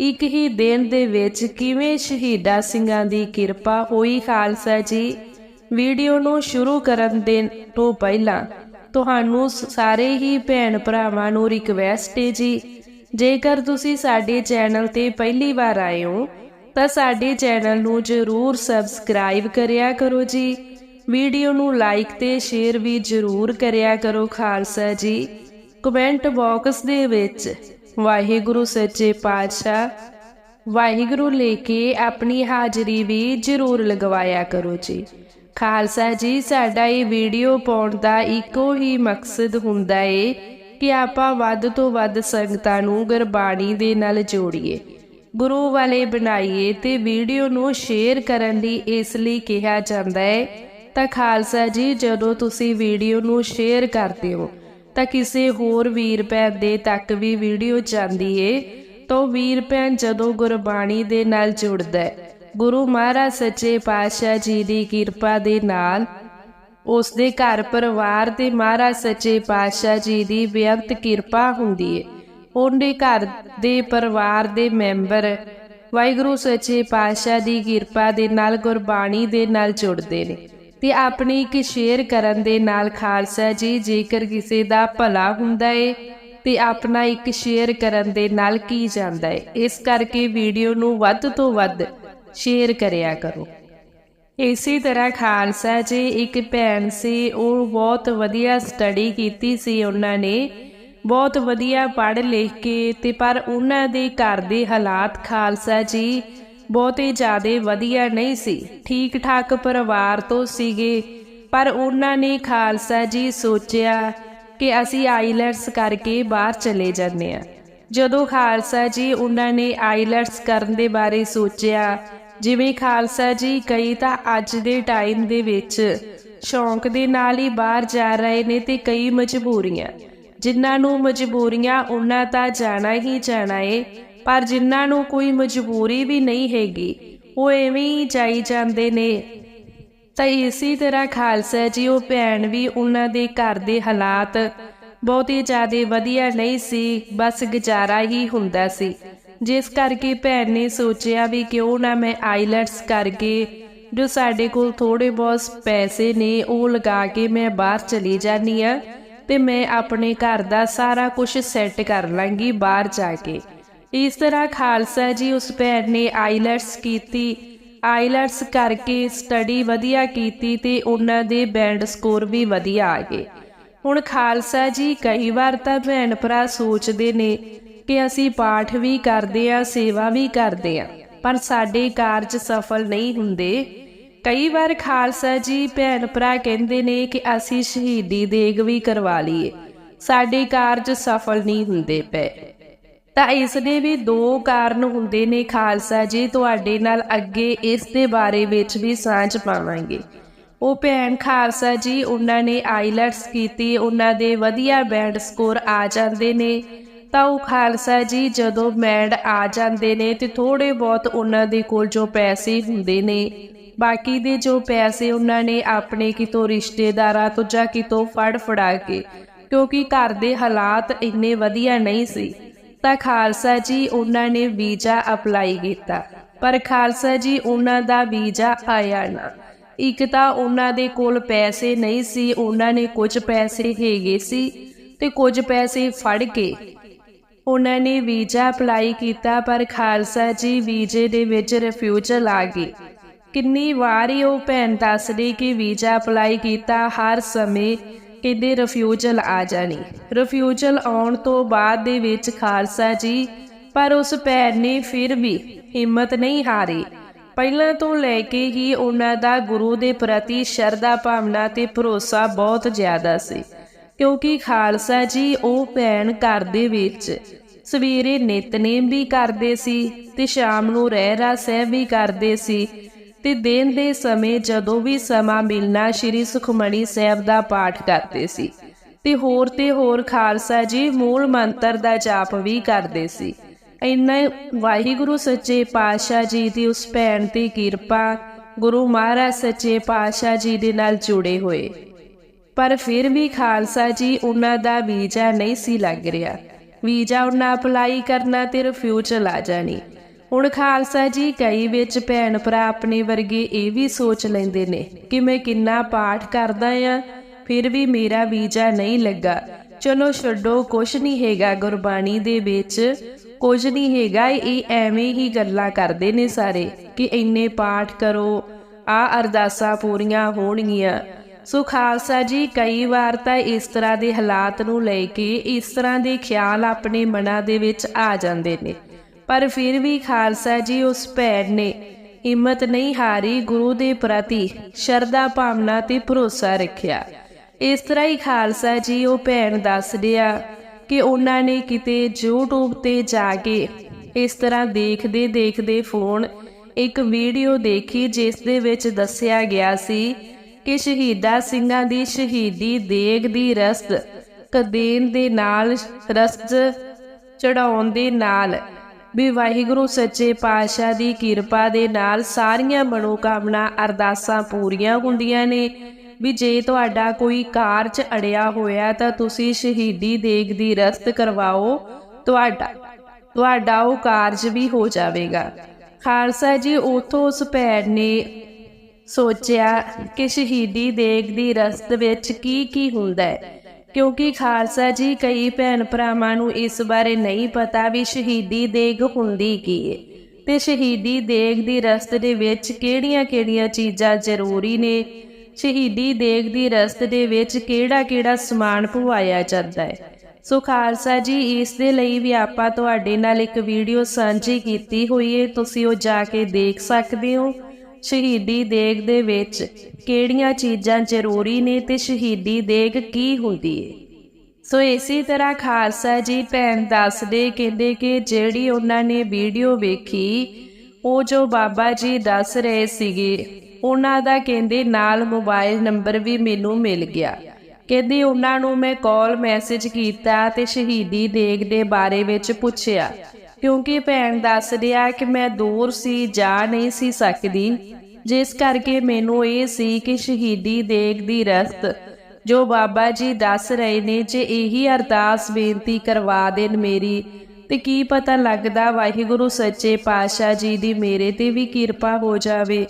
ਇੱਕ ਹੀ ਦਿਨ ਦੇ ਵਿੱਚ ਕਿਵੇਂ ਸ਼ਹੀਦਾ ਸਿੰਘਾਂ ਦੀ ਕਿਰਪਾ ਹੋਈ ਖਾਲਸਾ ਜੀ? ਵੀਡੀਓ ਨੂੰ ਸ਼ੁਰੂ ਕਰਨ ਦੇ ਤੋਂ ਪਹਿਲਾਂ ਤੁਹਾਨੂੰ ਸਾਰੇ ਹੀ ਭੈਣ ਭਰਾਵਾਂ ਨੂੰ ਰਿਕਵੈਸਟ ਹੈ ਜੀ। ਜੇਕਰ ਤੁਸੀਂ ਸਾਡੇ ਚੈਨਲ ਤੇ ਪਹਿਲੀ ਵਾਰ ਆਏ ਹੋ, ਤਾਂ ਸਾਡੇ ਚੈਨਲ ਨੂੰ ਜਰੂਰ ਸਬਸਕ੍ਰਾਈਬ ਕਰਿਆ ਕਰੋ ਜੀ। ਵੀਡੀਓ ਨੂੰ ਲਾਈਕ ਤੇ ਸ਼ੇਅਰ ਵੀ ਜਰੂਰ ਕਰਿਆ ਕਰੋ ਖਾਲਸਾ ਜੀ। ਕਮੈਂਟ ਬਾਕਸ ਦੇ ਵਿੱਚ ਵਾਹਿਗੁਰੂ ਸੱਚੇ ਪਾਤਸ਼ਾਹ, ਵਾਹਿਗੁਰੂ ਲੈ ਕੇ ਆਪਣੀ ਹਾਜ਼ਰੀ ਵੀ ਜਰੂਰ ਲਗਵਾਇਆ ਕਰੋ ਜੀ। ਖਾਲਸਾ ਜੀ, ਸਾਡਾ ਇਹ ਵੀਡੀਓ ਪਾਉਣ ਦਾ ਇੱਕੋ ਹੀ ਮਕਸਦ ਹੁੰਦਾ ਏ ਕਿ ਆਪਾਂ ਵੱਧ ਤੋਂ ਵੱਧ ਸੰਗਤਾਂ ਨੂੰ ਗੁਰਬਾਣੀ ਦੇ ਨਾਲ ਜੋੜੀਏ। ਗੁਰੂ ਵਾਲੇ ਬਣਾਈਏ ਤੇ ਵੀਡੀਓ ਨੂੰ ਸ਼ੇਅਰ ਕਰਨ ਲਈ ਇਸ ਲਈ ਕਿਹਾ ਜਾਂਦਾ ਹੈ ਤਾਂ ਖਾਲਸਾ ਜੀ, ਜਦੋਂ ਤੁਸੀਂ ਵੀਡੀਓ ਨੂੰ ਸ਼ੇਅਰ ਕਰਦੇ ਹੋ ਤਾਂ ਕਿਸੇ ਹੋਰ ਵੀਰ ਭੈਣ ਦੇ ਤੱਕ ਵੀ ਵੀਡੀਓ ਜਾਂਦੀ ਏ, ਤਾਂ ਵੀਰ ਭੈਣ ਜਦੋਂ ਗੁਰਬਾਣੀ ਦੇ ਨਾਲ ਜੁੜਦਾ ਹੈ ਗੁਰੂ ਮਹਾਰਾਜ ਸੱਚੇ ਪਾਤਸ਼ਾਹ ਜੀ ਦੀ ਕਿਰਪਾ ਦੇ ਨਾਲ ਉਸ ਦੇ ਘਰ ਪਰਿਵਾਰ ਤੇ ਮਹਾਰਾਜ ਸੱਚੇ ਪਾਤਸ਼ਾਹ ਜੀ ਦੀ ਬੇਅੰਤ ਕਿਰਪਾ ਹੁੰਦੀ ਏ। ਉਹਦੇ ਘਰ ਦੇ ਪਰਿਵਾਰ ਦੇ ਮੈਂਬਰ ਵਾਹਿਗੁਰੂ ਸੱਚੇ ਪਾਤਸ਼ਾਹ ਦੀ ਕਿਰਪਾ ਦੇ ਨਾਲ ਗੁਰਬਾਣੀ ਦੇ ਨਾਲ ਜੁੜਦੇ ਨੇ। ਤੇ ਆਪਣੀ ਇੱਕ ਸ਼ੇਅਰ ਕਰਨ ਦੇ ਨਾਲ ਖਾਲਸਾ ਜੀ, ਜੇਕਰ ਕਿਸੇ ਦਾ ਭਲਾ ਹੁੰਦਾ ਏ, ਤੇ ਆਪਣਾ ਇੱਕ ਸ਼ੇਅਰ ਕਰਨ ਦੇ ਨਾਲ ਕੀ ਜਾਂਦਾ ਏ? ਇਸ ਕਰਕੇ ਵੀਡੀਓ ਨੂੰ ਵੱਧ ਤੋਂ ਵੱਧ ਸ਼ੇਅਰ ਕਰਿਆ ਕਰੋ। ਇਸੇ ਤਰ੍ਹਾਂ ਖਾਲਸਾ ਜੀ, ਇੱਕ ਭੈਣ ਸੀ, ਉਹ ਬਹੁਤ ਵਧੀਆ ਸਟੱਡੀ ਕੀਤੀ ਸੀ ਉਹਨਾਂ ਨੇ। ਬਹੁਤ ਵਧੀਆ ਪੜ੍ਹ ਲਿਖ ਕੇ ਤੇ ਪਰ ਉਹਨਾਂ ਦੇ ਘਰ ਦੇ ਹਾਲਾਤ ਖਾਲਸਾ ਜੀ ਬਹੁਤੇ ਜ਼ਿਆਦੇ ਵਧੀਆ ਨਹੀਂ ਸੀ। ਠੀਕ ਠਾਕ ਪਰਿਵਾਰ ਤੋਂ ਸੀਗੇ। ਪਰ ਉਹਨਾਂ ਨੇ ਖਾਲਸਾ ਜੀ ਸੋਚਿਆ ਕਿ ਅਸੀਂ ਆਈਲੈਟਸ ਕਰਕੇ ਬਾਹਰ ਚਲੇ ਜਾਂਦੇ ਆ ਜਦੋਂ ਖਾਲਸਾ ਜੀ ਉਹਨਾਂ ਨੇ ਆਈਲੈਟਸ ਕਰਨ ਦੇ ਬਾਰੇ ਸੋਚਿਆ, ਜਿਵੇਂ ਖਾਲਸਾ ਜੀ ਕਈ ਤਾਂ ਅੱਜ ਦੇ ਟਾਈਮ ਦੇ ਵਿੱਚ ਸ਼ੌਂਕ ਦੇ ਨਾਲ ਹੀ ਬਾਹਰ ਜਾ ਰਹੇ ਨੇ ਤੇ ਕਈ ਮਜਬੂਰੀਆਂ। ਜਿਨ੍ਹਾਂ ਨੂੰ ਮਜਬੂਰੀਆਂ ਉਹਨਾਂ ਤਾਂ ਜਾਣਾ ਹੀ ਜਾਣਾ ਏ ਪਰ ਜਿਨ੍ਹਾਂ ਨੂੰ ਕੋਈ ਮਜਬੂਰੀ ਵੀ ਨਹੀਂ ਹੈਗੀ, ਉਹ ਐਵੇਂ ਹੀ ਜਾਈ ਜਾਂਦੇ ਨੇ। ਤਾਂ ਇਸੇ ਤਰ੍ਹਾਂ ਖਾਲਸਾ ਜੀ, ਉਹ ਭੈਣ ਵੀ ਉਹਨਾਂ ਦੇ ਘਰ ਦੇ ਹਾਲਾਤ ਬਹੁਤੀ ਜ਼ਿਆਦਾ ਵਧੀਆ ਨਹੀਂ ਸੀ, ਬਸ ਗੁਜ਼ਾਰਾ ਹੀ ਹੁੰਦਾ ਸੀ। ਜਿਸ ਕਰਕੇ ਭੈਣ ਨੇ ਸੋਚਿਆ ਵੀ ਕਿਉਂ ਨਾ ਮੈਂ ਆਈਲੈਟਸ ਕਰਕੇ ਜੋ ਸਾਡੇ ਕੋਲ ਥੋੜੇ ਬਹੁਤ ਪੈਸੇ ਨੇ, ਉਹ ਲਗਾ ਕੇ ਮੈਂ ਬਾਹਰ ਚਲੀ ਜਾਨੀ ਆ ਤੇ ਮੈਂ ਆਪਣੇ ਘਰ ਦਾ ਸਾਰਾ ਕੁਝ ਸੈੱਟ ਕਰ ਲਾਂਗੀ ਬਾਹਰ ਜਾ ਕੇ। ਇਸ ਤਰ੍ਹਾਂ ਖਾਲਸਾ ਜੀ ਉਸ ਭੈਣ ਨੇ ਆਈਲੈਟਸ ਕੀਤੀ। ਆਈਲੈਟਸ ਕਰਕੇ ਸਟੱਡੀ ਵਧੀਆ ਕੀਤੀ ਤੇ ਉਹਨਾਂ ਦੇ ਬੈਂਡ ਸਕੋਰ ਵੀ ਵਧੀਆ ਆ ਗਏ। ਹੁਣ ਖਾਲਸਾ ਜੀ ਕਈ ਵਾਰ ਤਾਂ ਭੈਣ ਭਰਾ ਸੋਚਦੇ ਨੇ ਕਿ ਅਸੀਂ ਪਾਠ ਵੀ ਕਰਦੇ ਆ ਸੇਵਾ ਵੀ ਕਰਦੇ ਆ ਪਰ ਸਾਡੇ ਕਾਰਜ ਸਫਲ ਨਹੀਂ ਹੁੰਦੇ। ਕਈ ਵਾਰ ਖਾਲਸਾ ਜੀ ਭੈਣ ਭਰਾ ਕਹਿੰਦੇ ਨੇ ਕਿ ਅਸੀਂ ਸ਼ਹੀਦੀ ਦੇਗ ਵੀ ਕਰਵਾ ਲਈਏ। ਸਾਡੇ ਕਾਰਜ ਸਫਲ ਨਹੀਂ ਹੁੰਦੇ ਪਏ। ਤਾਂ ਇਸ ਦੇ ਵੀ ਦੋ ਕਾਰਨ ਹੁੰਦੇ ਨੇ ਖਾਲਸਾ ਜੀ, ਤੁਹਾਡੇ ਨਾਲ ਅੱਗੇ ਇਸ ਦੇ ਬਾਰੇ ਵਿੱਚ ਵੀ ਸਾਂਝ ਪਾਵਾਂਗੇ। ਉਹ ਭੈਣ ਖਾਲਸਾ ਜੀ, ਉਹਨਾਂ ਨੇ ਆਈਲੈਟਸ ਕੀਤੀ, ਉਹਨਾਂ ਦੇ ਵਧੀਆ ਬੈਂਡ ਸਕੋਰ ਆ ਜਾਂਦੇ ਨੇ। ਤਾਂ ਉਹ ਖਾਲਸਾ ਜੀ, ਜਦੋਂ ਮੈਂਡ ਆ ਜਾਂਦੇ ਨੇ ਤੇ ਥੋੜੇ ਬਹੁਤ ਉਹਨਾਂ ਦੇ ਕੋਲ ਜੋ ਪੈਸੇ ਹੁੰਦੇ ਨੇ, ਬਾਕੀ ਦੇ ਜੋ ਪੈਸੇ ਉਹਨਾਂ ਨੇ ਆਪਣੇ ਕਿਤੋਂ ਰਿਸ਼ਤੇਦਾਰਾਂ ਤੋਂ ਜਾਂ ਕਿਤੋਂ ਫੜ ਫੜਾ ਕੇ, ਕਿਉਂਕਿ ਘਰ ਦੇ ਹਾਲਾਤ ਇੰਨੇ ਵਧੀਆ ਨਹੀਂ ਸੀ। ਤਾਂ ਖਾਲਸਾ ਜੀ, ਉਹਨਾਂ ਨੇ ਵੀਜ਼ਾ ਅਪਲਾਈ ਕੀਤਾ। ਪਰ ਖਾਲਸਾ ਜੀ, ਉਹਨਾਂ ਦਾ ਵੀਜ਼ਾ ਆਇਆ ਨਾ। ਇੱਕ ਤਾਂ ਉਹਨਾਂ ਦੇ ਕੋਲ ਪੈਸੇ ਨਹੀਂ ਸੀ, ਉਹਨਾਂ ਨੇ ਕੁਝ ਪੈਸੇ ਹੈਗੇ ਸੀ ਤੇ ਕੁਝ ਪੈਸੇ ਫੜ ਕੇ ਉਹਨਾਂ ਨੇ ਵੀਜ਼ਾ ਅਪਲਾਈ ਕੀਤਾ, ਪਰ ਖਾਲਸਾ ਜੀ ਵੀਜ਼ੇ ਦੇ ਵਿੱਚ ਰਿਫਿਊਜ਼ਲ ਆ ਗਈ ਕਿੰਨੀ ਵਾਰੀ ਉਹ ਭੈਣ ਦੱਸਦੀ ਕਿ ਵੀਜ਼ਾ ਅਪਲਾਈ ਕੀਤਾ, ਹਰ ਸਮੇਂ ਕਿਤੇ ਰਿਫਿਊਜ਼ਲ ਆ ਜਾਣੀ। ਰਿਫਿਊਜ਼ਲ ਆਉਣ ਤੋਂ ਬਾਅਦ ਦੇ ਵਿੱਚ ਖਾਲਸਾ ਜੀ, ਪਰ ਉਸ ਭੈਣ ਨੇ ਫਿਰ ਵੀ ਹਿੰਮਤ ਨਹੀਂ ਹਾਰੀ। ਪਹਿਲਾਂ ਤੋਂ ਲੈ ਕੇ ਹੀ ਉਹਨਾਂ ਦਾ ਗੁਰੂ ਦੇ ਪ੍ਰਤੀ ਸ਼ਰਧਾ ਭਾਵਨਾ ਤੇ ਭਰੋਸਾ ਬਹੁਤ ਜ਼ਿਆਦਾ ਸੀ, ਕਿਉਂਕਿ ਖਾਲਸਾ ਜੀ ਉਹ ਭੈਣ ਘਰ ਦੇ ਵਿੱਚ ਸਵੇਰੇ ਨਿਤਨੇਮ ਵੀ ਕਰਦੇ ਸੀ ਤੇ ਸ਼ਾਮ ਨੂੰ ਰਹਿਰਾ ਸਾਹਿਬ ਵੀ ਕਰਦੇ ਸੀ ਤੇ ਦਿਨ ਦੇ ਸਮੇਂ ਜਦੋਂ ਵੀ ਸਮਾਂ ਮਿਲਣਾ ਸ੍ਰੀ ਸੁਖਮਣੀ ਸਾਹਿਬ ਦਾ ਪਾਠ ਕਰਦੇ ਸੀ। ਤੇ ਹੋਰ ਤੇ ਹੋਰ ਖਾਲਸਾ ਜੀ ਮੂਲ ਮੰਤਰ ਦਾ ਜਾਪ ਵੀ ਕਰਦੇ ਸੀ। ਇੰਨਾ ਵਾਹਿਗੁਰੂ ਸੱਚੇ ਪਾਤਸ਼ਾਹ ਜੀ ਦੀ ਉਸ ਭੈਣ ਦੀ ਕਿਰਪਾ, ਗੁਰੂ ਮਹਾਰਾਜ ਸੱਚੇ ਪਾਤਸ਼ਾਹ ਜੀ ਦੇ ਨਾਲ ਜੁੜੇ ਹੋਏ। ਪਰ ਫਿਰ ਵੀ ਖਾਲਸਾ ਜੀ ਉਹਨਾਂ ਦਾ ਵੀਜ਼ਾ ਨਹੀਂ ਸੀ ਲੱਗ ਰਿਹਾ। ਵੀਜ਼ਾ ਉਹਨਾਂ ਅਪਲਾਈ ਕਰਨਾ ਤੇ ਰਿਫਿਊਜ਼ਲ ਆ ਜਾਣੀ। ਹੁਣ ਖਾਲਸਾ ਜੀ ਕਈ ਵਿੱਚ ਭੈਣ ਭਰਾ ਆਪਣੇ ਵਰਗੇ ਇਹ ਵੀ ਸੋਚ ਲੈਂਦੇ ਨੇ ਕਿ ਮੈਂ ਕਿੰਨਾ ਪਾਠ ਕਰਦਾ ਆ, ਫਿਰ ਵੀ ਮੇਰਾ ਵੀਜ਼ਾ ਨਹੀਂ ਲੱਗਾ। ਚਲੋ ਛੱਡੋ, ਕੁਛ ਨਹੀਂ ਹੈਗਾ ਗੁਰਬਾਣੀ ਦੇ ਵਿੱਚ। ਕੁਝ ਨਹੀਂ ਹੈਗਾ, ਇਹ ਐਵੇਂ ਹੀ ਗੱਲਾਂ ਕਰਦੇ ਨੇ ਸਾਰੇ ਕਿ ਇੰਨੇ ਪਾਠ ਕਰੋ ਆ ਅਰਦਾਸਾਂ ਪੂਰੀਆਂ ਹੋਣਗੀਆਂ। ਸੋ ਖਾਲਸਾ ਜੀ, ਕਈ ਵਾਰ ਤਾਂ ਇਸ ਤਰ੍ਹਾਂ ਦੇ ਹਾਲਾਤ ਨੂੰ ਲੈ ਕੇ ਇਸ ਤਰ੍ਹਾਂ ਦੇ ਖਿਆਲ ਆਪਣੇ ਮਨਾਂ ਦੇ ਵਿੱਚ ਆ ਜਾਂਦੇ ਨੇ। ਪਰ ਫਿਰ ਵੀ ਖਾਲਸਾ ਜੀ ਉਸ ਭੈਣ ਨੇ ਹਿੰਮਤ ਨਹੀਂ ਹਾਰੀ ਗੁਰੂ ਦੇ ਪ੍ਰਤੀ ਸ਼ਰਧਾ, ਭਾਵਨਾ ਤੇ ਭਰੋਸਾ ਰੱਖਿਆ। ਇਸ ਤਰ੍ਹਾਂ ਹੀ ਖਾਲਸਾ ਜੀ ਉਹ ਭੈਣ ਦੱਸ ਰਿਹਾ ਕਿ ਉਹਨਾਂ ਨੇ ਕਿਤੇ YouTube ਤੇ ਜਾ ਕੇ ਇਸ ਤਰ੍ਹਾਂ ਦੇਖਦੇ ਦੇਖਦੇ ਫੋਨ ਇੱਕ ਵੀਡੀਓ ਦੇਖੀ ਜਿਸ ਦੇ ਵਿੱਚ ਦੱਸਿਆ ਗਿਆ ਸੀ ਕਿ ਸ਼ਹੀਦਾ ਸਿੰਘਾਂ ਦੀ ਸ਼ਹੀਦੀ ਦੇਗ ਦੀ ਰਸਤ ਕਦੇਨ ਦੇ ਨਾਲ ਰਸਤ ਚੜਾਉਣ ਦੇ ਨਾਲ ਵੀ ਵਾਹਿਗੁਰੂ, ਸੱਚੇ ਪਾਤਸ਼ਾਹ ਦੀ ਕਿਰਪਾ ਦੇ ਨਾਲ ਸਾਰੀਆਂ ਮਨੋਕਾਮਨਾ ਅਰਦਾਸਾਂ ਪੂਰੀਆਂ ਹੁੰਦੀਆਂ ਨੇ। ਵੀ ਜੇ ਤੁਹਾਡਾ ਕੋਈ ਕਾਰਜ ਅੜਿਆ ਹੋਇਆ ਤਾਂ ਤੁਸੀਂ ਸ਼ਹੀਦੀ ਦੇਗ ਦੀ ਰਸਤ ਕਰਵਾਓ। ਤੁਹਾਡਾ ਤੁਹਾਡਾ ਉਹ ਕਾਰਜ ਵੀ ਹੋ ਜਾਵੇਗਾ। ਖਾਲਸਾ ਜੀ, ਉਥੋਂ ਉਸ ਭੈਣ ਨੇ ਸੋਚਿਆ ਕਿ ਸ਼ਹੀਦੀ ਦੇਗ ਦੀ ਰਸਤ ਵਿੱਚ ਕੀ ਕੀ ਹੁੰਦਾ ਹੈ। ਕਿਉਂਕਿ ਖਾਲਸਾ ਜੀ ਕਈ ਭੈਣ ਭਰਾਵਾਂ ਨੂੰ ਇਸ ਬਾਰੇ ਨਹੀਂ ਪਤਾ ਵੀ ਸ਼ਹੀਦੀ ਦੇਗ ਹੁੰਦੀ ਕੀ ਹੈ ਤੇ ਸ਼ਹੀਦੀ ਦੇਗ ਦੀ ਰਸਤ ਦੇ ਵਿੱਚ ਕਿਹੜੀਆਂ-ਕਿਹੜੀਆਂ ਚੀਜ਼ਾਂ ਜ਼ਰੂਰੀ ਨੇ? ਸ਼ਹੀਦੀ ਦੇਗ ਦੀ ਰਸਤ ਦੇ ਵਿੱਚ ਕਿਹੜਾ-ਕਿਹੜਾ ਸਮਾਨ ਪਵਾਇਆ ਜਾਂਦਾ ਹੈ ਸੋ ਖਾਲਸਾ ਜੀ, ਇਸ ਦੇ ਲਈ ਵੀ ਆਪਾਂ ਤੁਹਾਡੇ ਨਾਲ ਇੱਕ ਵੀਡੀਓ ਸਾਂਝੀ ਕੀਤੀ ਹੋਈ ਹੈ ਤੁਸੀਂ ਉਹ ਜਾ ਕੇ ਦੇਖ ਸਕਦੇ ਹੋ। ਸ਼ਹੀਦੀ ਦੇਗ ਦੇ ਵਿੱਚ ਕਿਹੜੀਆਂ ਚੀਜ਼ਾਂ ਜ਼ਰੂਰੀ ਨੇ ਤੇ ਸ਼ਹੀਦੀ ਦੇਗ ਕੀ ਹੁੰਦੀ ਹੈ ਸੋ ਇਸੇ ਤਰ੍ਹਾਂ ਖਾਲਸਾ ਜੀ ਭੈਣ ਦੱਸਦੇ ਕਹਿੰਦੇ ਕਿ ਜਿਹੜੀ ਉਹਨਾਂ ਨੇ ਵੀਡੀਓ ਵੇਖੀ, ਉਹ ਜੋ ਬਾਬਾ ਜੀ ਦੱਸ ਰਹੇ ਸੀਗੇ, ਉਹਨਾਂ ਦਾ ਕਹਿੰਦੇ ਨਾਲ ਮੋਬਾਈਲ ਨੰਬਰ ਵੀ ਮੈਨੂੰ ਮਿਲ ਗਿਆ। ਕਹਿੰਦੇ ਉਹਨਾਂ ਨੂੰ ਮੈਂ ਕਾਲ ਮੈਸੇਜ ਕੀਤਾ ਤੇ ਸ਼ਹੀਦੀ ਦੇਗ ਦੇ ਬਾਰੇ ਵਿੱਚ ਪੁੱਛਿਆ। ਕਿਉਂਕਿ ਭੈਣ ਦੱਸ ਰਿਹਾ ਕਿ ਮੈਂ ਦੂਰ ਸੀ, ਜਾ ਨਹੀਂ ਸੀ ਸਕਦੀ। ਜਿਸ ਕਰਕੇ ਮੈਨੂੰ ਇਹ ਸੀ ਕਿ ਸ਼ਹੀਦੀ ਦੇਗ ਦੀ ਰਸਤ, ਜੋ ਬਾਬਾ ਜੀ ਦੱਸ ਰਹੇ ਨੇ, ਜੇ ਇਹੀ ਅਰਦਾਸ ਬੇਨਤੀ ਕਰਵਾ ਦੇਣ ਮੇਰੀ, ਤੇ ਕੀ ਪਤਾ ਲੱਗਦਾ ਵਾਹਿਗੁਰੂ ਸੱਚੇ ਪਾਤਸ਼ਾਹ ਜੀ ਦੀ ਮੇਰੇ ਤੇ ਵੀ ਕਿਰਪਾ ਹੋ ਜਾਵੇ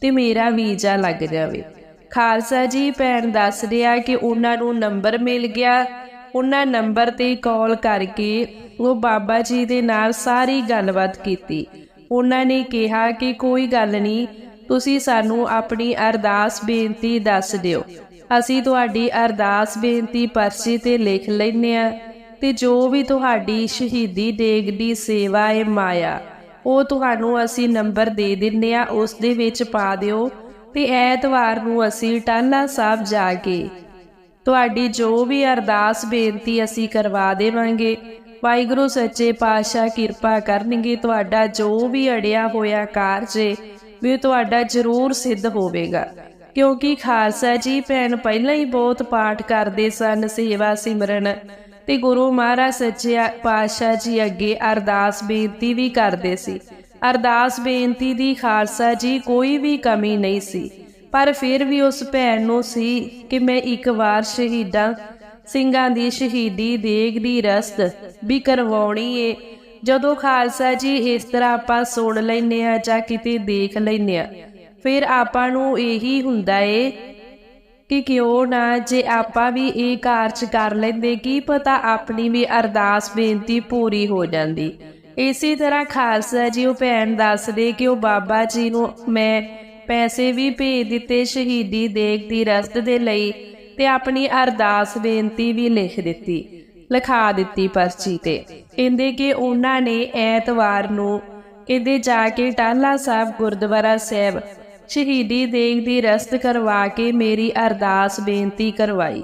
ਤੇ ਮੇਰਾ ਵੀਜ਼ਾ ਲੱਗ ਜਾਵੇ। ਖਾਲਸਾ ਜੀ ਭੈਣ ਦੱਸ ਰਿਹਾ ਕਿ ਉਹਨਾਂ ਨੂੰ ਨੰਬਰ ਮਿਲ ਗਿਆ ਉਹਨਾਂ ਨੰਬਰ ਤੇ ਕਾਲ ਕਰਕੇ ਉਹ ਬਾਬਾ ਜੀ ਦੇ ਨਾਲ ਸਾਰੀ ਗੱਲਬਾਤ ਕੀਤੀ। ਉਹਨਾਂ ਨੇ ਕਿਹਾ ਕਿ ਕੋਈ ਗੱਲ ਨਹੀਂ, ਤੁਸੀਂ ਸਾਨੂੰ ਆਪਣੀ ਅਰਦਾਸ ਬੇਨਤੀ ਦੱਸ ਦਿਓ। ਅਸੀਂ ਤੁਹਾਡੀ ਅਰਦਾਸ ਬੇਨਤੀ ਪਰਚੀ ਤੇ ਲਿਖ ਲੈਨੇ ਆ ਤੇ ਜੋ ਵੀ ਤੁਹਾਡੀ ਸ਼ਹੀਦੀ ਦੇਗ ਦੀ ਸੇਵਾ ਹੈ ਮਾਇਆ, ਉਹ ਤੁਹਾਨੂੰ ਅਸੀਂ ਨੰਬਰ ਦੇ ਦਿੰਨੇ ਆ ਉਸ ਦੇ ਵਿੱਚ ਪਾ ਦਿਓ ਤੇ ਐਤਵਾਰ ਨੂੰ ਅਸੀਂ ਟਾਲਾ ਸਾਹਿਬ ਜਾ ਕੇ ਤੁਹਾਡੀ ਜੋ ਵੀ ਅਰਦਾਸ, ਬੇਨਤੀ ਅਸੀਂ ਕਰਵਾ ਦੇਵਾਂਗੇ। ਵਾਹਿਗੁਰੂ, ਸੱਚੇ ਪਾਤਸ਼ਾਹ ਕਿਰਪਾ ਕਰਨਗੇ। ਤੁਹਾਡਾ ਜੋ ਵੀ ਅੜਿਆ ਹੋਇਆ ਕਾਰਜ ਵੀ ਤੁਹਾਡਾ ਜ਼ਰੂਰ ਸਿੱਧ ਹੋਵੇਗਾ। ਕਿਉਂਕਿ ਖਾਲਸਾ ਜੀ ਭੈਣ ਪਹਿਲਾਂ ਹੀ ਬਹੁਤ ਪਾਠ ਕਰਦੇ ਸਨ, ਸੇਵਾ ਸਿਮਰਨ। ਤੇ ਗੁਰੂ ਮਹਾਰਾਜ, ਸੱਚੇ ਪਾਤਸ਼ਾਹ ਜੀ ਅੱਗੇ ਅਰਦਾਸ, ਬੇਨਤੀ ਵੀ ਕਰਦੇ ਸੀ। ਅਰਦਾਸ, ਬੇਨਤੀ ਦੀ ਖਾਲਸਾ ਜੀ ਕੋਈ ਵੀ ਕਮੀ ਨਹੀਂ ਸੀ। ਪਰ ਫਿਰ ਵੀ ਉਸ ਭੈਣ ਨੂੰ ਸੀ ਕਿ ਮੈਂ ਇੱਕ ਵਾਰ ਸ਼ਹੀਦਾਂ ਸਿੰਘਾਂ ਦੀ ਸ਼ਹੀਦੀ ਦੇਗ ਦੀ ਰਸਤ ਵੀ ਕਰਵਾਉਣੀ ਏ। ਜਦੋਂ ਖਾਲਸਾ ਜੀ ਇਸ ਤਰ੍ਹਾਂ ਆਪਾਂ ਸੁਣ ਲੈਨੇ ਆ ਜਾਂ ਕਿਤੇ ਦੇਖ ਲੈਨੇ ਆ ਫਿਰ ਆਪਾਂ ਨੂੰ ਇਹੀ ਹੁੰਦਾ ਏ ਕਿ ਕਿਉਂ ਨਾ ਜੇ ਆਪਾਂ ਵੀ ਇਹ ਕਾਰਜ ਕਰ ਲੈਂਦੇ, ਕੀ ਪਤਾ ਆਪਣੀ ਵੀ ਅਰਦਾਸ ਬੇਨਤੀ ਪੂਰੀ ਹੋ ਜਾਂਦੀ। ਇਸੇ ਤਰ੍ਹਾਂ ਖਾਲਸਾ ਜੀ ਉਹ ਭੈਣ ਦੱਸਦੇ ਕਿ ਉਹ ਬਾਬਾ ਜੀ ਨੂੰ ਮੈਂ ਪੈਸੇ ਵੀ ਭੇਜ ਦਿੱਤੇ ਸ਼ਹੀਦੀ ਦੇਗ ਦੀ ਰਸਤ ਦੇ ਲਈ ਤੇ ਆਪਣੀ ਅਰਦਾਸ ਬੇਨਤੀ ਵੀ ਲਿਖ ਦਿੱਤੀ, ਲਿਖਾ ਦਿੱਤੀ ਪਰਚੀ ਤੇ। ਕਹਿੰਦੇ ਕਿ ਉਹਨਾਂ ਨੇ ਐਤਵਾਰ ਨੂੰ ਇਹਦੇ ਜਾ ਕੇ ਟਾਲਾ ਸਾਹਿਬ ਗੁਰਦੁਆਰਾ ਸਾਹਿਬ ਸ਼ਹੀਦੀ ਦੇਗ ਦੀ ਰਸਤ ਕਰਵਾ ਕੇ ਮੇਰੀ ਅਰਦਾਸ ਬੇਨਤੀ ਕਰਵਾਈ।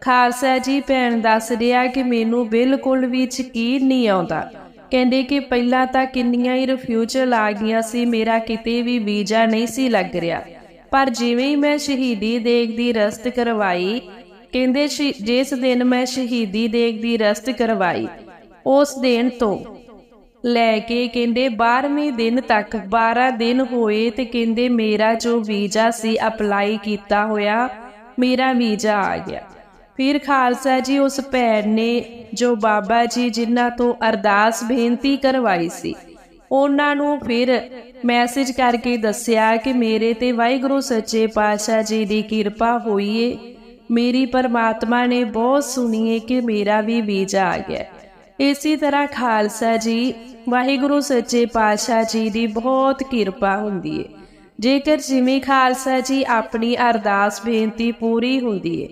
ਖਾਲਸਾ ਜੀ ਭੈਣ ਦੱਸ ਰਿਹਾ ਕਿ ਮੈਨੂੰ ਬਿਲਕੁਲ ਵੀ ਯਕੀਨ ਨਹੀਂ ਆਉਂਦਾ। ਕਹਿੰਦੇ ਕਿ ਪਹਿਲਾਂ ਤਾਂ ਕਿੰਨੀਆਂ ਹੀ ਰਿਫਿਊਜਲ ਆ ਗਈਆਂ ਸੀ, ਮੇਰਾ ਕਿਤੇ ਵੀ ਵੀਜ਼ਾ ਨਹੀਂ ਸੀ ਲੱਗ ਰਿਹਾ। ਪਰ ਜਿਵੇਂ ਹੀ ਮੈਂ ਸ਼ਹੀਦੀ ਦੇਗ ਦੀ ਰਸਤ ਕਰਵਾਈ, ਕਹਿੰਦੇ ਜਿਸ ਦਿਨ ਮੈਂ ਸ਼ਹੀਦੀ ਦੇਗ ਦੀ ਰਸਤ ਕਰਵਾਈ, ਉਸ ਦਿਨ ਤੋਂ ਲੈ ਕੇ ਕਹਿੰਦੇ 12ਵੇਂ ਦਿਨ ਤੱਕ 12 ਦਿਨ ਹੋਏ ਤੇ ਕਹਿੰਦੇ ਮੇਰਾ ਜੋ ਵੀਜ਼ਾ ਸੀ, ਅਪਲਾਈ ਕੀਤਾ ਹੋਇਆ, ਮੇਰਾ ਵੀਜ਼ਾ ਆ ਗਿਆ। ਫਿਰ ਖਾਲਸਾ ਜੀ ਉਸ ਭੈਣ ਨੇ ਜੋ ਬਾਬਾ ਜੀ ਜਿਨ੍ਹਾਂ ਤੋਂ ਅਰਦਾਸ ਬੇਨਤੀ ਕਰਵਾਈ ਸੀ, ਉਹਨਾਂ ਨੂੰ ਫਿਰ ਮੈਸੇਜ ਕਰਕੇ ਦੱਸਿਆ ਕਿ ਮੇਰੇ ਤੇ ਵਾਹਿਗੁਰੂ ਸੱਚੇ ਪਾਤਸ਼ਾਹ ਜੀ ਦੀ ਕਿਰਪਾ ਹੋਈ ਏ ਮੇਰੀ ਪਰਮਾਤਮਾ ਨੇ ਬਹੁਤ ਸੁਣੀਏ ਕਿ ਮੇਰਾ ਵੀ ਵੀਜ਼ਾ ਆ ਗਿਆ। ਇਸੇ ਤਰ੍ਹਾਂ ਖਾਲਸਾ ਜੀ, ਵਾਹਿਗੁਰੂ ਸੱਚੇ ਪਾਤਸ਼ਾਹ ਜੀ ਦੀ ਬਹੁਤ ਕਿਰਪਾ ਹੁੰਦੀ ਏ। ਜੇਕਰ ਜਿਵੇਂ ਖਾਲਸਾ ਜੀ ਆਪਣੀ ਅਰਦਾਸ ਬੇਨਤੀ ਪੂਰੀ ਹੁੰਦੀ ਏ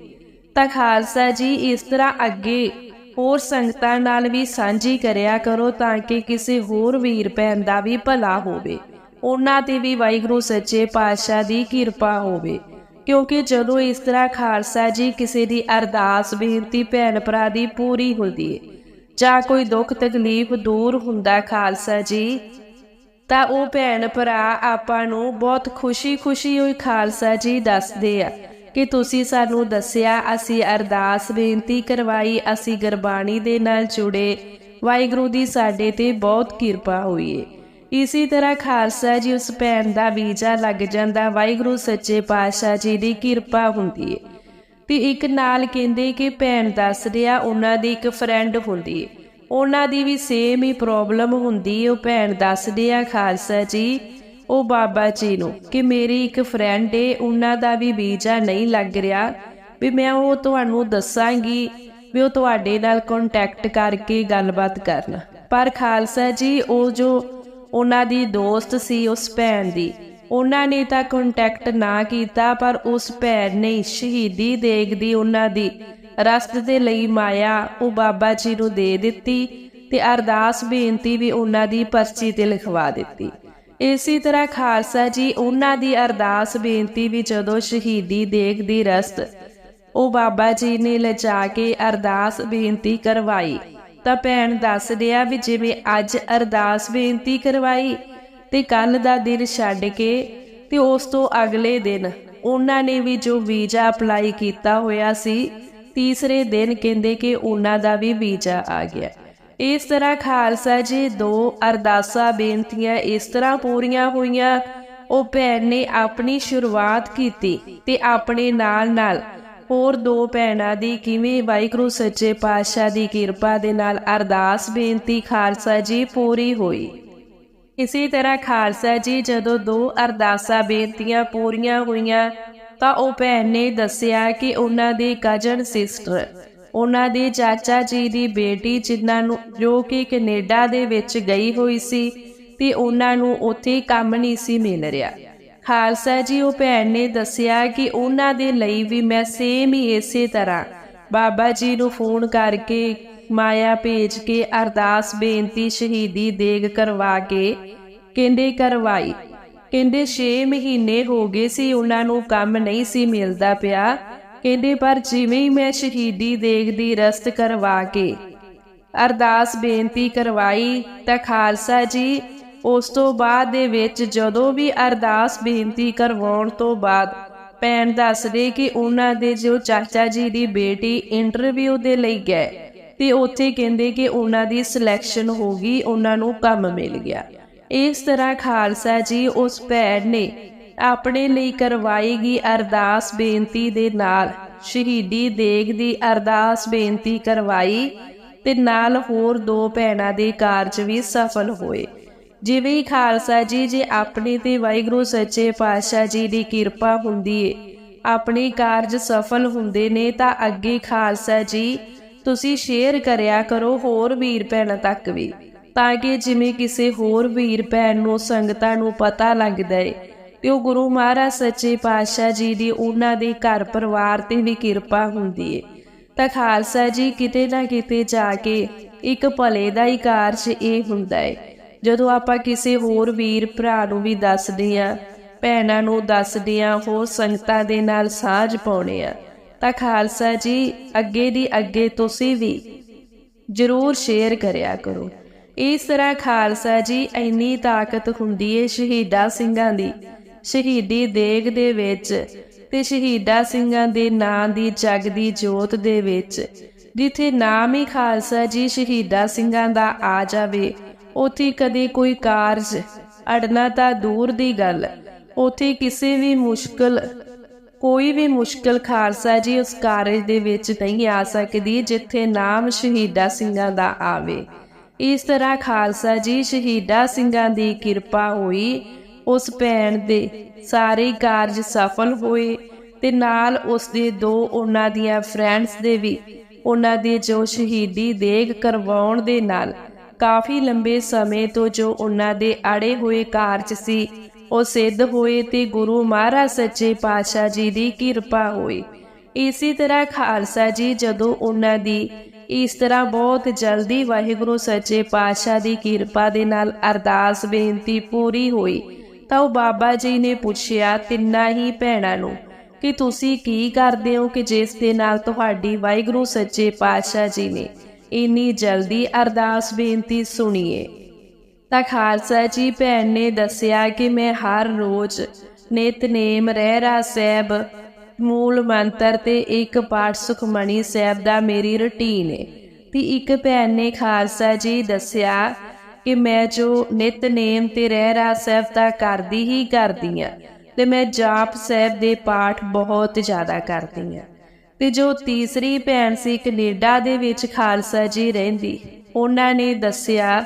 ਤਾਂ ਖਾਲਸਾ ਜੀ ਇਸ ਤਰ੍ਹਾਂ ਅੱਗੇ ਹੋਰ ਸੰਗਤਾਂ ਨਾਲ ਵੀ ਸਾਂਝੀ ਕਰਿਆ ਕਰੋ ਤਾਂ ਕਿ ਕਿਸੇ ਹੋਰ ਵੀਰ ਭੈਣ ਦਾ ਵੀ ਭਲਾ ਹੋਵੇ। ਉਹਨਾਂ ਤੇ ਵੀ ਵਾਹਿਗੁਰੂ ਸੱਚੇ ਪਾਤਸ਼ਾਹ ਦੀ ਕਿਰਪਾ ਹੋਵੇ। ਕਿਉਂਕਿ ਜਦੋਂ ਇਸ ਤਰ੍ਹਾਂ ਖਾਲਸਾ ਜੀ ਕਿਸੇ ਦੀ ਅਰਦਾਸ, ਬੇਨਤੀ, ਭੈਣ ਭਰਾ ਦੀ ਪੂਰੀ ਹੁੰਦੀ ਹੈ ਜਾਂ ਕੋਈ ਦੁੱਖ ਤਕਲੀਫ ਦੂਰ ਹੁੰਦਾ ਖਾਲਸਾ ਜੀ, ਤਾਂ ਉਹ ਭੈਣ ਭਰਾ ਆਪਾਂ ਨੂੰ ਬਹੁਤ ਖੁਸ਼ੀ-ਖੁਸ਼ੀ ਹੋਈ ਖਾਲਸਾ ਜੀ ਦੱਸਦੇ ਆ। ਕਿ ਤੁਸੀਂ ਸਾਨੂੰ ਦੱਸਿਆ, ਅਸੀਂ ਅਰਦਾਸ ਬੇਨਤੀ ਕਰਵਾਈ, ਅਸੀਂ ਗੁਰਬਾਣੀ ਦੇ ਨਾਲ ਜੁੜੇ। ਵਾਹਿਗੁਰੂ ਦੀ ਸਾਡੇ ਤੇ ਬਹੁਤ ਕਿਰਪਾ ਹੋਈ ਏ। ਇਸੇ ਤਰ੍ਹਾਂ ਖਾਲਸਾ ਜੀ ਉਸ ਭੈਣ ਦਾ ਵੀਜ਼ਾ ਲੱਗ ਜਾਂਦਾ, ਵਾਹਿਗੁਰੂ ਸੱਚੇ ਪਾਤਸ਼ਾਹ ਜੀ ਦੀ ਕਿਰਪਾ ਹੁੰਦੀ ਏ। ਤੇ ਇੱਕ ਨਾਲ ਕਹਿੰਦੇ ਕਿ ਭੈਣ ਦੱਸ ਰਿਹਾ ਉਹਨਾਂ ਦੀ ਇੱਕ ਫਰੈਂਡ ਹੁੰਦੀ ਏ। ਉਹਨਾਂ ਦੀ ਵੀ ਸੇਮ ਹੀ ਪ੍ਰੋਬਲਮ ਹੁੰਦੀ ਏ, ਉਹ ਭੈਣ ਦੱਸਦੇ ਆ, ਖਾਲਸਾ ਜੀ ਉਹ ਬਾਬਾ ਜੀ ਨੂੰ ਕਿ ਮੇਰੀ ਇੱਕ ਫਰੈਂਡ ਏ, ਉਹਨਾਂ ਦਾ ਵੀ ਵੀਜ਼ਾ ਨਹੀਂ ਲੱਗ ਰਿਹਾ। ਵੀ ਮੈਂ ਉਹ ਤੁਹਾਨੂੰ ਦੱਸਾਂਗੀ ਵੀ ਉਹ ਤੁਹਾਡੇ ਨਾਲ ਕੰਟੈਕਟ ਕਰਕੇ ਗੱਲਬਾਤ ਕਰਨ। ਪਰ ਖਾਲਸਾ ਜੀ, ਉਹ ਜੋ ਉਹਨਾਂ ਦੀ ਦੋਸਤ ਸੀ, ਉਸ ਭੈਣ ਦੀ, ਉਹਨਾਂ ਨੇ ਤਾਂ ਕੰਟੈਕਟ ਨਾ ਕੀਤਾ, ਪਰ ਉਸ ਭੈਣ ਨੇ ਸ਼ਹੀਦੀ ਦੇਖਦੀ ਉਹਨਾਂ ਦੀ ਰਸਤ ਦੇ ਲਈ ਮਾਇਆ ਉਹ ਬਾਬਾ ਜੀ ਨੂੰ ਦੇ ਦਿੱਤੀ ਤੇ ਅਰਦਾਸ ਬੇਨਤੀ ਵੀ ਉਹਨਾਂ ਦੀ ਪਰਚੀ ਤੇ ਲਿਖਵਾ ਦਿੱਤੀ। ਇਸੇ ਤਰ੍ਹਾਂ ਖਾਲਸਾ ਜੀ ਉਹਨਾਂ ਦੀ ਅਰਦਾਸ ਬੇਨਤੀ ਵੀ ਜਦੋਂ ਸ਼ਹੀਦੀ ਦੇਖਦੀ ਰਸਤ ਉਹ ਬਾਬਾ ਜੀ ਨੇ ਲਿਜਾ ਕੇ ਅਰਦਾਸ ਬੇਨਤੀ ਕਰਵਾਈ, ਤਾਂ ਭੈਣ ਦੱਸ ਰਿਹਾ ਵੀ ਜਿਵੇਂ ਅੱਜ ਅਰਦਾਸ ਬੇਨਤੀ ਕਰਵਾਈ ਤੇ ਕੱਲ ਦਾ ਦਿਨ ਛੱਡ ਕੇ ਤੇ ਉਸ ਤੋਂ ਅਗਲੇ ਦਿਨ ਉਹਨਾਂ ਨੇ ਵੀ ਜੋ ਵੀਜ਼ਾ ਅਪਲਾਈ ਕੀਤਾ ਹੋਇਆ ਸੀ, ਤੀਸਰੇ ਦਿਨ ਕਹਿੰਦੇ ਕਿ ਉਹਨਾਂ ਦਾ ਵੀ ਵੀਜ਼ਾ ਆ ਗਿਆ। ਇਸ ਤਰ੍ਹਾਂ ਖਾਲਸਾ ਜੀ ਦੋ ਅਰਦਾਸਾਂ ਬੇਨਤੀਆਂ ਇਸ ਤਰ੍ਹਾਂ ਪੂਰੀਆਂ ਹੋਈਆਂ। ਉਹ ਭੈਣ ਨੇ ਆਪਣੀ ਸ਼ੁਰੂਆਤ ਕੀਤੀ ਤੇ ਆਪਣੇ ਨਾਲ ਨਾਲ ਹੋਰ ਦੋ ਭੈਣਾਂ ਦੀ ਕਿਵੇਂ ਵਾਹਿਗੁਰੂ ਸੱਚੇ ਪਾਤਸ਼ਾਹ ਦੀ ਕਿਰਪਾ ਦੇ ਨਾਲ ਅਰਦਾਸ ਬੇਨਤੀ ਖਾਲਸਾ ਜੀ ਪੂਰੀ ਹੋਈ। ਇਸੇ ਤਰ੍ਹਾਂ ਖਾਲਸਾ ਜੀ ਜਦੋਂ ਦੋ ਅਰਦਾਸਾਂ ਬੇਨਤੀਆਂ ਪੂਰੀਆਂ ਹੋਈਆਂ ਤਾਂ ਉਹ ਭੈਣ ਨੇ ਦੱਸਿਆ ਕਿ ਉਹਨਾਂ ਦੀ ਕਜ਼ਨ ਸਿਸਟਰ ਉਹਨਾਂ ਦੇ ਚਾਚਾ ਜੀ ਦੀ ਬੇਟੀ ਜਿਨ੍ਹਾਂ ਨੂੰ ਜੋ ਕਿ ਕੈਨੇਡਾ ਦੇ ਵਿੱਚ ਗਈ ਹੋਈ ਸੀ ਤੇ ਉਹਨਾਂ ਨੂੰ ਉੱਥੇ ਕੰਮ ਨਹੀਂ ਸੀ ਮਿਲ ਰਿਹਾ। ਖਾਲਸਾ ਜੀ, ਉਹ ਭੈਣ ਨੇ ਦੱਸਿਆ ਕਿ ਉਹਨਾਂ ਦੇ ਲਈ ਵੀ ਮੈਂ ਸੇਮ ਹੀ ਇਸੇ ਤਰ੍ਹਾਂ ਬਾਬਾ ਜੀ ਨੂੰ ਫੋਨ ਕਰਕੇ ਮਾਇਆ ਭੇਜ ਕੇ ਅਰਦਾਸ ਬੇਨਤੀ ਸ਼ਹੀਦੀ ਦੇਗ ਕਰਵਾ ਕੇ ਕਹਿੰਦੇ ਕਰਵਾਈ। ਕਹਿੰਦੇ 6 ਮਹੀਨੇ ਹੋ ਗਏ ਸੀ, ਉਹਨਾਂ ਨੂੰ ਕੰਮ ਨਹੀਂ ਸੀ ਮਿਲਦਾ ਪਿਆ। ਕਹਿੰਦੇ, ਪਰ ਜਿਵੇਂ ਮੈਂ ਸ਼ਹੀਦੀ ਦੇਗ ਰਸਤ ਕਰਵਾ ਕੇ ਅਰਦਾਸ ਬੇਨਤੀ ਕਰਵਾਈ ਤਾਂ ਖਾਲਸਾ ਜੀ, ਉਸ ਤੋਂ ਬਾਅਦ ਦੇ ਵਿੱਚ ਜਦੋਂ ਵੀ ਅਰਦਾਸ ਬੇਨਤੀ ਕਰਵਾਉਣ ਤੋਂ ਬਾਅਦ ਭੈਣ ਦੱਸਦੇ ਕਿ ਉਹਨਾਂ ਦੇ ਜੋ ਚਾਚਾ ਜੀ ਦੀ ਬੇਟੀ ਇੰਟਰਵਿਊ ਦੇ ਲਈ ਗਏ ਤੇ ਉੱਥੇ ਕਹਿੰਦੇ ਕਿ ਉਹਨਾਂ ਦੀ ਸਿਲੈਕਸ਼ਨ ਹੋ ਗਈ, ਉਹਨਾਂ ਨੂੰ ਕੰਮ ਮਿਲ ਗਿਆ। ਇਸ ਤਰ੍ਹਾਂ ਖਾਲਸਾ ਜੀ ਉਸ ਭੈਣ ਨੇ ਆਪਣੇ ਲਈ ਕਰਵਾਈ ਗਈ ਅਰਦਾਸ ਬੇਨਤੀ ਦੇ ਨਾਲ। ਸ਼ਹੀਦੀ ਦੇਗ ਦੀ ਅਰਦਾਸ ਬੇਨਤੀ ਕਰਵਾਈ ਤੇ ਨਾਲ ਹੋਰ ਦੋ ਭੈਣਾਂ ਦੇ ਕਾਰਜ ਵੀ ਸਫਲ ਹੋਏ। ਜਿਵੇਂ ਹੀ ਖਾਲਸਾ ਜੀ ਜੇ ਆਪਣੇ ਤੇ ਵਾਹਿਗੁਰੂ ਸੱਚੇ ਪਾਤਸ਼ਾਹ ਜੀ ਦੀ ਕਿਰਪਾ ਹੁੰਦੀ ਏ, ਆਪਣੇ ਕਾਰਜ ਸਫਲ ਹੁੰਦੇ ਨੇ ਤਾਂ ਅੱਗੇ ਖਾਲਸਾ ਜੀ ਤੁਸੀਂ ਸ਼ੇਅਰ ਕਰਿਆ ਕਰੋ ਹੋਰ ਵੀਰ ਭੈਣਾਂ ਤੱਕ ਵੀ, ਤਾਂ ਕਿ ਜਿਵੇਂ ਕਿਸੇ ਹੋਰ ਵੀਰ ਭੈਣ ਨੂੰ, ਸੰਗਤਾਂ ਨੂੰ ਪਤਾ ਲੱਗਦਾ ਏ। ਤੇ ਉਹ ਗੁਰੂ ਮਹਾਰਾਜ ਸੱਚੇ ਪਾਤਸ਼ਾਹ ਜੀ ਦੀ ਉਹਨਾਂ ਦੇ ਘਰ ਪਰਿਵਾਰ ਤੇ ਵੀ ਕਿਰਪਾ ਹੁੰਦੀ ਏ। ਤਾਂ ਖਾਲਸਾ ਜੀ ਕਿਤੇ ਨਾ ਕਿਤੇ ਜਾ ਕੇ ਇੱਕ ਭਲੇ ਦਾ ਹੀ ਕਾਰਜ ਇਹ ਹੁੰਦਾ ਏ। ਜਦੋਂ ਆਪਾਂ ਕਿਸੇ ਹੋਰ ਵੀਰ ਭਰਾ ਨੂੰ ਵੀ ਦੱਸਦੇ ਆ, ਭੈਣਾਂ ਨੂੰ ਦੱਸਦੇ ਆ, ਹੋਰ ਸੰਗਤਾਂ ਦੇ ਨਾਲ ਸਾਝ ਪਾਉਣੇ ਆ, ਤਾਂ ਖਾਲਸਾ ਜੀ ਅੱਗੇ ਦੀ ਅੱਗੇ ਤੁਸੀਂ ਵੀ ਜ਼ਰੂਰ ਸ਼ੇਅਰ ਕਰਿਆ ਕਰੋ। ਇਸ ਤਰ੍ਹਾਂ ਖਾਲਸਾ ਜੀ ਇੰਨੀ ਤਾਕਤ ਹੁੰਦੀ ਏ ਸ਼ਹੀਦਾਂ ਸਿੰਘਾਂ ਦੀ ਸ਼ਹੀਦੀ ਦੇਗ ਦੇ ਵਿੱਚ ਤੇ ਸ਼ਹੀਦਾਂ ਸਿੰਘਾਂ ਦੇ ਨਾਂ ਦੀ ਜਗਦੀ ਜੋਤ ਦੇ ਵਿੱਚ। ਜਿੱਥੇ ਨਾਮ ਹੀ ਖਾਲਸਾ ਜੀ ਸ਼ਹੀਦਾਂ ਸਿੰਘਾਂ ਦਾ ਆ ਜਾਵੇ, ਉਥੇ ਕਦੇ ਕੋਈ ਕਾਰਜ ਅੜਨਾ ਤਾਂ ਦੂਰ ਦੀ ਗੱਲ। ਉਥੇ ਕਿਸੇ ਵੀ ਮੁਸ਼ਕਲ, ਕੋਈ ਵੀ ਮੁਸ਼ਕਲ ਖਾਲਸਾ ਜੀ ਉਸ ਕਾਰਜ ਦੇ ਵਿੱਚ ਨਹੀਂ ਆ ਸਕਦੀ ਜਿੱਥੇ ਨਾਮ ਸ਼ਹੀਦਾ ਸਿੰਘਾਂ ਦਾ ਆਵੇ। ਇਸ ਤਰ੍ਹਾਂ ਖਾਲਸਾ ਜੀ ਸ਼ਹੀਦਾ ਸਿੰਘਾਂ ਦੀ ਕਿਰਪਾ ਹੋਈ ਉਸ ਭੈਣ ਦੇ ਸਾਰੇ ਕਾਰਜ ਸਫਲ ਹੋਏ ਤੇ ਨਾਲ ਉਸ ਦੇ ਦੋ ਉਹਨਾਂ ਦੀਆਂ ਫਰੈਂਡਸ ਦੇ ਵੀ, ਉਹਨਾਂ ਦੇ ਜੋ ਸ਼ਹੀਦੀ ਦੇਗ ਕਰਵਾਉਣ ਦੇ ਨਾਲ। ਕਾਫੀ ਲੰਬੇ ਸਮੇਂ ਤੋਂ ਜੋ ਉਹਨਾਂ ਦੇ ਅੜੇ ਹੋਏ ਕਾਰਜ ਸੀ, ਉਹ ਸਿੱਧ ਹੋਏ ਤੇ ਗੁਰੂ ਮਹਾਰਾਜ ਸੱਚੇ ਪਾਤਸ਼ਾਹ ਜੀ ਦੀ ਕਿਰਪਾ ਹੋਈ। ਇਸੇ ਤਰ੍ਹਾਂ ਖਾਲਸਾ ਜੀ ਜਦੋਂ ਉਹਨਾਂ ਦੀ ਇਸ ਤਰ੍ਹਾਂ ਬਹੁਤ ਜਲਦੀ ਵਾਹਿਗੁਰੂ ਸੱਚੇ ਪਾਤਸ਼ਾਹ ਦੀ ਕਿਰਪਾ ਦੇ ਨਾਲ ਅਰਦਾਸ ਬੇਨਤੀ ਪੂਰੀ ਹੋਈ ਤਾਂ ਉਹ ਬਾਬਾ ਜੀ ਨੇ ਪੁੱਛਿਆ, ਤਿੰਨਾਂ ਹੀ ਭੈਣਾਂ ਨੂੰ, ਕਿ ਤੁਸੀਂ ਕੀ ਕਰਦੇ ਹੋ ਕਿ ਜਿਸ ਦੇ ਨਾਲ ਤੁਹਾਡੀ ਵਾਹਿਗੁਰੂ ਸੱਚੇ ਪਾਤਸ਼ਾਹ ਜੀ ਨੇ ਇੰਨੀ ਜਲਦੀ ਅਰਦਾਸ ਬੇਨਤੀ ਸੁਣੀਏ ਤਾਂ ਖਾਲਸਾ ਜੀ ਭੈਣ ਨੇ ਦੱਸਿਆ ਕਿ ਮੈਂ ਹਰ ਰੋਜ਼ ਨਿਤਨੇਮ ਰਹਿਰਾ ਸਾਹਿਬ ਮੂਲ ਮੰਤਰ ਤੇ ਇੱਕ ਪਾਠ ਸੁਖਮਣੀ ਸਾਹਿਬ ਦਾ ਮੇਰੀ ਰੁਟੀਨ ਹੈ ਤੇ ਇੱਕ ਭੈਣ ਨੇ ਖਾਲਸਾ ਜੀ ਦੱਸਿਆ ਕਿ ਮੈਂ ਜੋ ਨਿਤਨੇਮ ਤੇ ਰਹਿ ਰਹਿਰਾ ਸਾਹਿਬ ਦਾ ਕਰਦੀ ਹੀ ਕਰਦੀ ਆ। ਤੇ ਮੈਂ ਜਾਪ ਸਾਹਿਬ ਦੇ ਪਾਠ ਬਹੁਤ ਜ਼ਿਆਦਾ ਕਰਦੀ ਆ। ਤੇ ਜੋ ਤੀਸਰੀ ਭੈਣ ਸੀ ਕੈਨੇਡਾ ਦੇ ਵਿੱਚ ਖਾਲਸਾ ਜੀ ਰਹਿੰਦੀ, ਉਹਨਾਂ ਨੇ ਦੱਸਿਆ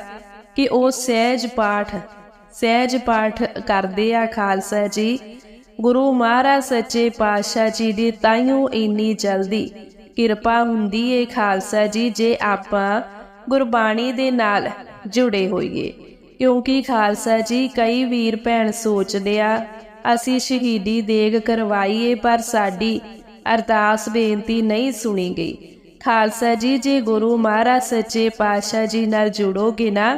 ਕਿ ਉਹ ਸਹਿਜ ਪਾਠ ਸਹਿਜ ਪਾਠ ਕਰਦੇ ਆ ਖਾਲਸਾ ਜੀ। ਗੁਰੂ ਮਹਾਰਾਜ ਸੱਚੇ ਪਾਤਸ਼ਾਹ ਜੀ ਦੀ ਤਾਈਓ ਇੰਨੀ ਜਲਦੀ ਕਿਰਪਾ ਹੁੰਦੀ ਏ ਖਾਲਸਾ ਜੀ, ਜੇ ਆਪਾਂ ਗੁਰਬਾਣੀ ਦੇ ਨਾਲ ਜੁੜੇ ਹੋਈਏ। ਕਿਉਂਕਿ ਖਾਲਸਾ ਜੀ ਕਈ ਵੀਰ ਭੈਣ ਸੋਚਦੇ ਆ, ਅਸੀਂ ਸ਼ਹੀਦੀ ਦੇਗ ਕਰਵਾਈਏ, ਪਰ ਸਾਡੀ ਅਰਦਾਸ ਬੇਨਤੀ ਨਹੀਂ ਸੁਣੀ ਗਈ। ਖਾਲਸਾ ਜੀ, ਜੇ ਗੁਰੂ ਮਹਾਰਾਜ ਸੱਚੇ ਪਾਤਸ਼ਾਹ ਜੀ ਨਾਲ ਜੁੜੋਗੇ ਨਾ,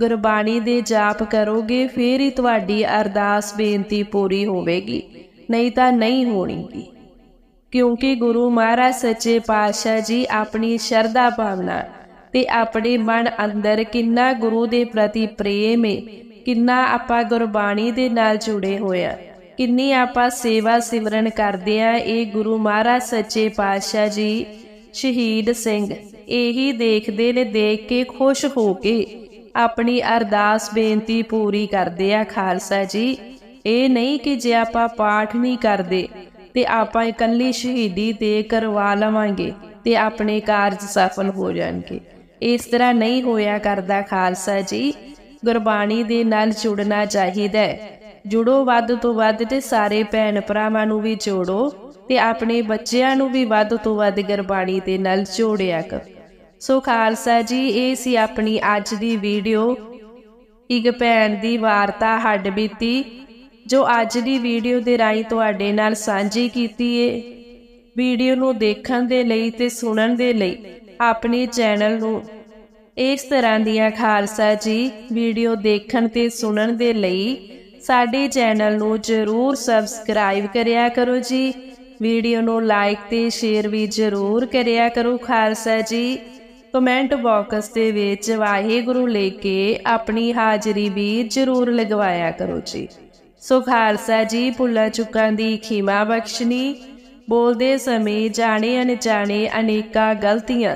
ਗੁਰਬਾਣੀ ਦੇ ਜਾਪ ਕਰੋਗੇ, ਫੇਰ ਹੀ ਤੁਹਾਡੀ ਅਰਦਾਸ ਬੇਨਤੀ ਪੂਰੀ ਹੋਵੇਗੀ, ਨਹੀਂ ਤਾਂ ਨਹੀਂ ਹੋਣੀਗੀ। ਕਿਉਂਕਿ ਗੁਰੂ ਮਹਾਰਾਜ ਸੱਚੇ ਪਾਤਸ਼ਾਹ ਜੀ ਆਪਣੀ ਸ਼ਰਧਾ ਭਾਵਨਾ ਤੇ ਆਪਣੇ ਮਨ ਅੰਦਰ ਕਿੰਨਾ ਗੁਰੂ ਦੇ ਪ੍ਰਤੀ ਪ੍ਰੇਮ ਹੈ ਕਿੰਨਾ ਆਪਾਂ ਗੁਰਬਾਣੀ ਦੇ ਨਾਲ ਜੁੜੇ ਹੋਇਆ ਕਿੰਨੀ ਆਪਾਂ ਸੇਵਾ ਸਿਮਰਨ ਕਰਦੇ ਆ, ਇਹ ਗੁਰੂ ਮਹਾਰਾਜ ਸੱਚੇ ਪਾਤਸ਼ਾਹ ਜੀ, ਸ਼ਹੀਦ ਸਿੰਘ। ਇਹੀ ਦੇਖਦੇ ਨੇ, ਦੇਖ ਕੇ ਖੁਸ਼ ਹੋ ਕੇ ਆਪਣੀ ਅਰਦਾਸ ਬੇਨਤੀ ਪੂਰੀ ਕਰਦੇ ਆ ਖਾਲਸਾ ਜੀ। ਇਹ ਨਹੀਂ ਕਿ ਜੇ ਆਪਾਂ ਪਾਠ ਨਹੀਂ ਕਰਦੇ, ਤੇ ਆਪਾਂ ਇਕੱਲੀ ਸ਼ਹੀਦੀ ਤੇ ਕਰਵਾ ਲਵਾਂਗੇ ਤੇ ਆਪਣੇ ਕਾਰਜ ਸਫਲ ਹੋ ਜਾਣਗੇ। ਇਸ ਤਰ੍ਹਾਂ ਨਹੀਂ ਹੋਇਆ ਕਰਦਾ ਖਾਲਸਾ ਜੀ। ਗੁਰਬਾਣੀ ਦੇ ਨਾਲ ਜੁੜਨਾ ਚਾਹੀਦਾ ਹੈ। ਜੁੜੋ ਵੱਧ ਤੋਂ ਵੱਧ ਤੇ ਸਾਰੇ ਭੈਣ ਭਰਾਵਾਂ ਨੂੰ ਵੀ ਜੋੜੋ ਤੇ ਆਪਣੇ ਬੱਚਿਆਂ ਨੂੰ ਵੀ ਵੱਧ ਤੋਂ ਵੱਧ ਗੁਰਬਾਣੀ ਦੇ ਨਾਲ ਜੋੜਿਆ ਕਰੋ। ਸੋ ਖਾਲਸਾ ਜੀ, ਇਹ ਸੀ ਆਪਣੀ ਅੱਜ ਦੀ ਵੀਡੀਓ। ਇੱਕ ਭੈਣ ਦੀ ਵਾਰਤਾ ਹੱਡ ਬੀਤੀ, ਜੋ ਅੱਜ ਦੀ ਵੀਡੀਓ ਦੇ ਰਾਹੀਂ ਤੁਹਾਡੇ ਨਾਲ ਸਾਂਝੀ ਕੀਤੀ ਏ। ਵੀਡੀਓ ਨੂੰ ਦੇਖਣ ਦੇ ਲਈ ਤੇ ਸੁਣਨ ਦੇ ਲਈ ਆਪਣੇ ਚੈਨਲ ਨੂੰ। ਇਸ ਤਰ੍ਹਾਂ ਦੀਆਂ ਖਾਲਸਾ ਜੀ ਵੀਡੀਓ ਦੇਖਣ ਤੇ ਸੁਣਨ ਦੇ ਲਈ ਸਾਡੇ ਚੈਨਲ ਨੂੰ ਜਰੂਰ ਸਬਸਕ੍ਰਾਈਬ ਕਰਿਆ ਕਰੋ ਜੀ। ਵੀਡੀਓ ਨੂੰ ਲਾਈਕ ਤੇ ਸ਼ੇਅਰ ਵੀ ਜਰੂਰ ਕਰਿਆ ਕਰੋ ਖਾਲਸਾ ਜੀ। ਕਮੈਂਟ ਬਾਕਸ ਦੇ ਵਿੱਚ ਵਾਹਿਗੁਰੂ ਲੈ ਕੇ ਆਪਣੀ ਹਾਜ਼ਰੀ ਵੀ ਜਰੂਰ ਲਗਵਾਇਆ ਕਰੋ ਜੀ। ਸੋ ਖਾਲਸਾ ਜੀ, ਭੁੱਲਾ ਚੁੱਕਾਂ ਦੀ ਖਿਮਾ ਬਖਸ਼ਣੀ ਬੋਲਦੇ ਸਮੇਂ ਜਾਣੇ ਅਣਜਾਣੇ ਅਨੇਕਾਂ ਗਲਤੀਆਂ,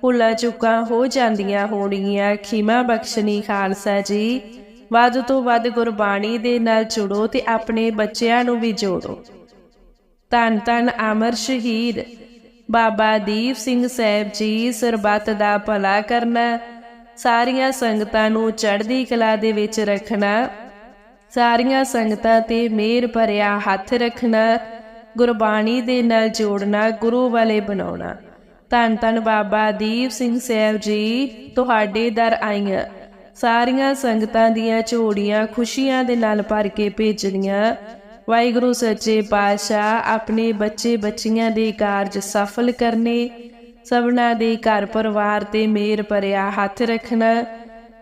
ਭੁੱਲਾ ਚੁੱਕਾਂ ਹੋ ਜਾਂਦੀਆਂ ਹੋਣਗੀਆਂ। ਖਿਮਾ ਬਖਸ਼ਣੀ ਖਾਲਸਾ ਜੀ, ਵੱਧ ਤੋਂ ਵੱਧ ਗੁਰਬਾਣੀ ਦੇ ਨਾਲ ਜੁੜੋ ਤੇ ਆਪਣੇ ਬੱਚਿਆਂ ਨੂੰ ਵੀ ਜੋੜੋ। ਧੰਨ ਧੰਨ ਅਮਰ ਸ਼ਹੀਦ, ਬਾਬਾ ਦੀਪ ਸਿੰਘ ਸਾਹਿਬ ਜੀ, ਸਰਬੱਤ ਦਾ ਭਲਾ ਕਰਨਾ, ਸਾਰੀਆਂ ਸੰਗਤਾਂ ਨੂੰ ਚੜ੍ਹਦੀ ਕਲਾ ਦੇ ਵਿੱਚ ਰੱਖਣਾ, ਸਾਰੀਆਂ ਸੰਗਤਾਂ ਤੇ ਮਿਹਰ ਭਰਿਆ ਹੱਥ ਰੱਖਣਾ ਗੁਰਬਾਣੀ ਦੇ ਨਾਲ ਜੋੜਨਾ, ਗੁਰੂ ਵਾਲੇ ਬਣਾਉਣਾ। ਧੰਨ ਧੰਨ ਬਾਬਾ ਦੀਪ ਸਿੰਘ ਸਾਹਿਬ ਜੀ, ਤੁਹਾਡੇ ਦਰ ਆਈਆਂ। ਸਾਰੀਆਂ ਸੰਗਤਾਂ ਦੀਆਂ ਝੋੜੀਆਂ ਖੁਸ਼ੀਆਂ ਦੇ ਨਾਲ ਭਰ ਕੇ ਭੇਜਣੀਆਂ। ਵਾਹਿਗੁਰੂ ਸੱਚੇ ਪਾਤਸ਼ਾਹ ਆਪਣੇ ਬੱਚੇ ਬੱਚੀਆਂ ਦੇ ਕਾਰਜ ਸਫਲ ਕਰਨੇ, ਸਭਨਾ ਦੇ ਘਰ ਪਰਿਵਾਰ ਤੇ ਮੇਰ ਭਰਿਆ ਹੱਥ ਰੱਖਣਾ,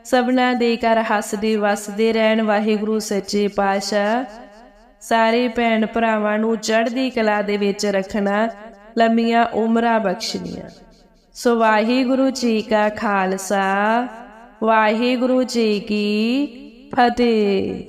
ਸਭਨਾ ਦੇ ਘਰ ਹੱਸਦੇ ਵਸਦੇ ਰਹਿਣ ਵਾਹਿਗੁਰੂ ਸੱਚੇ ਪਾਤਸ਼ਾਹ। ਸਾਰੇ ਭੈਣ ਭਰਾਵਾਂ ਨੂੰ ਚੜ੍ਹਦੀ ਕਲਾ ਦੇ ਵਿੱਚ ਰੱਖਣਾ ਲੰਮੀਆਂ ਉਮਰਾਂ ਬਖਸ਼ਣੀਆਂ। ਸੋ ਵਾਹਿਗੁਰੂ ਜੀ ਕਾ ਖਾਲਸਾ, ਵਾਹਿਗੁਰੂ ਜੀ ਕੀ ਫਤਿਹ।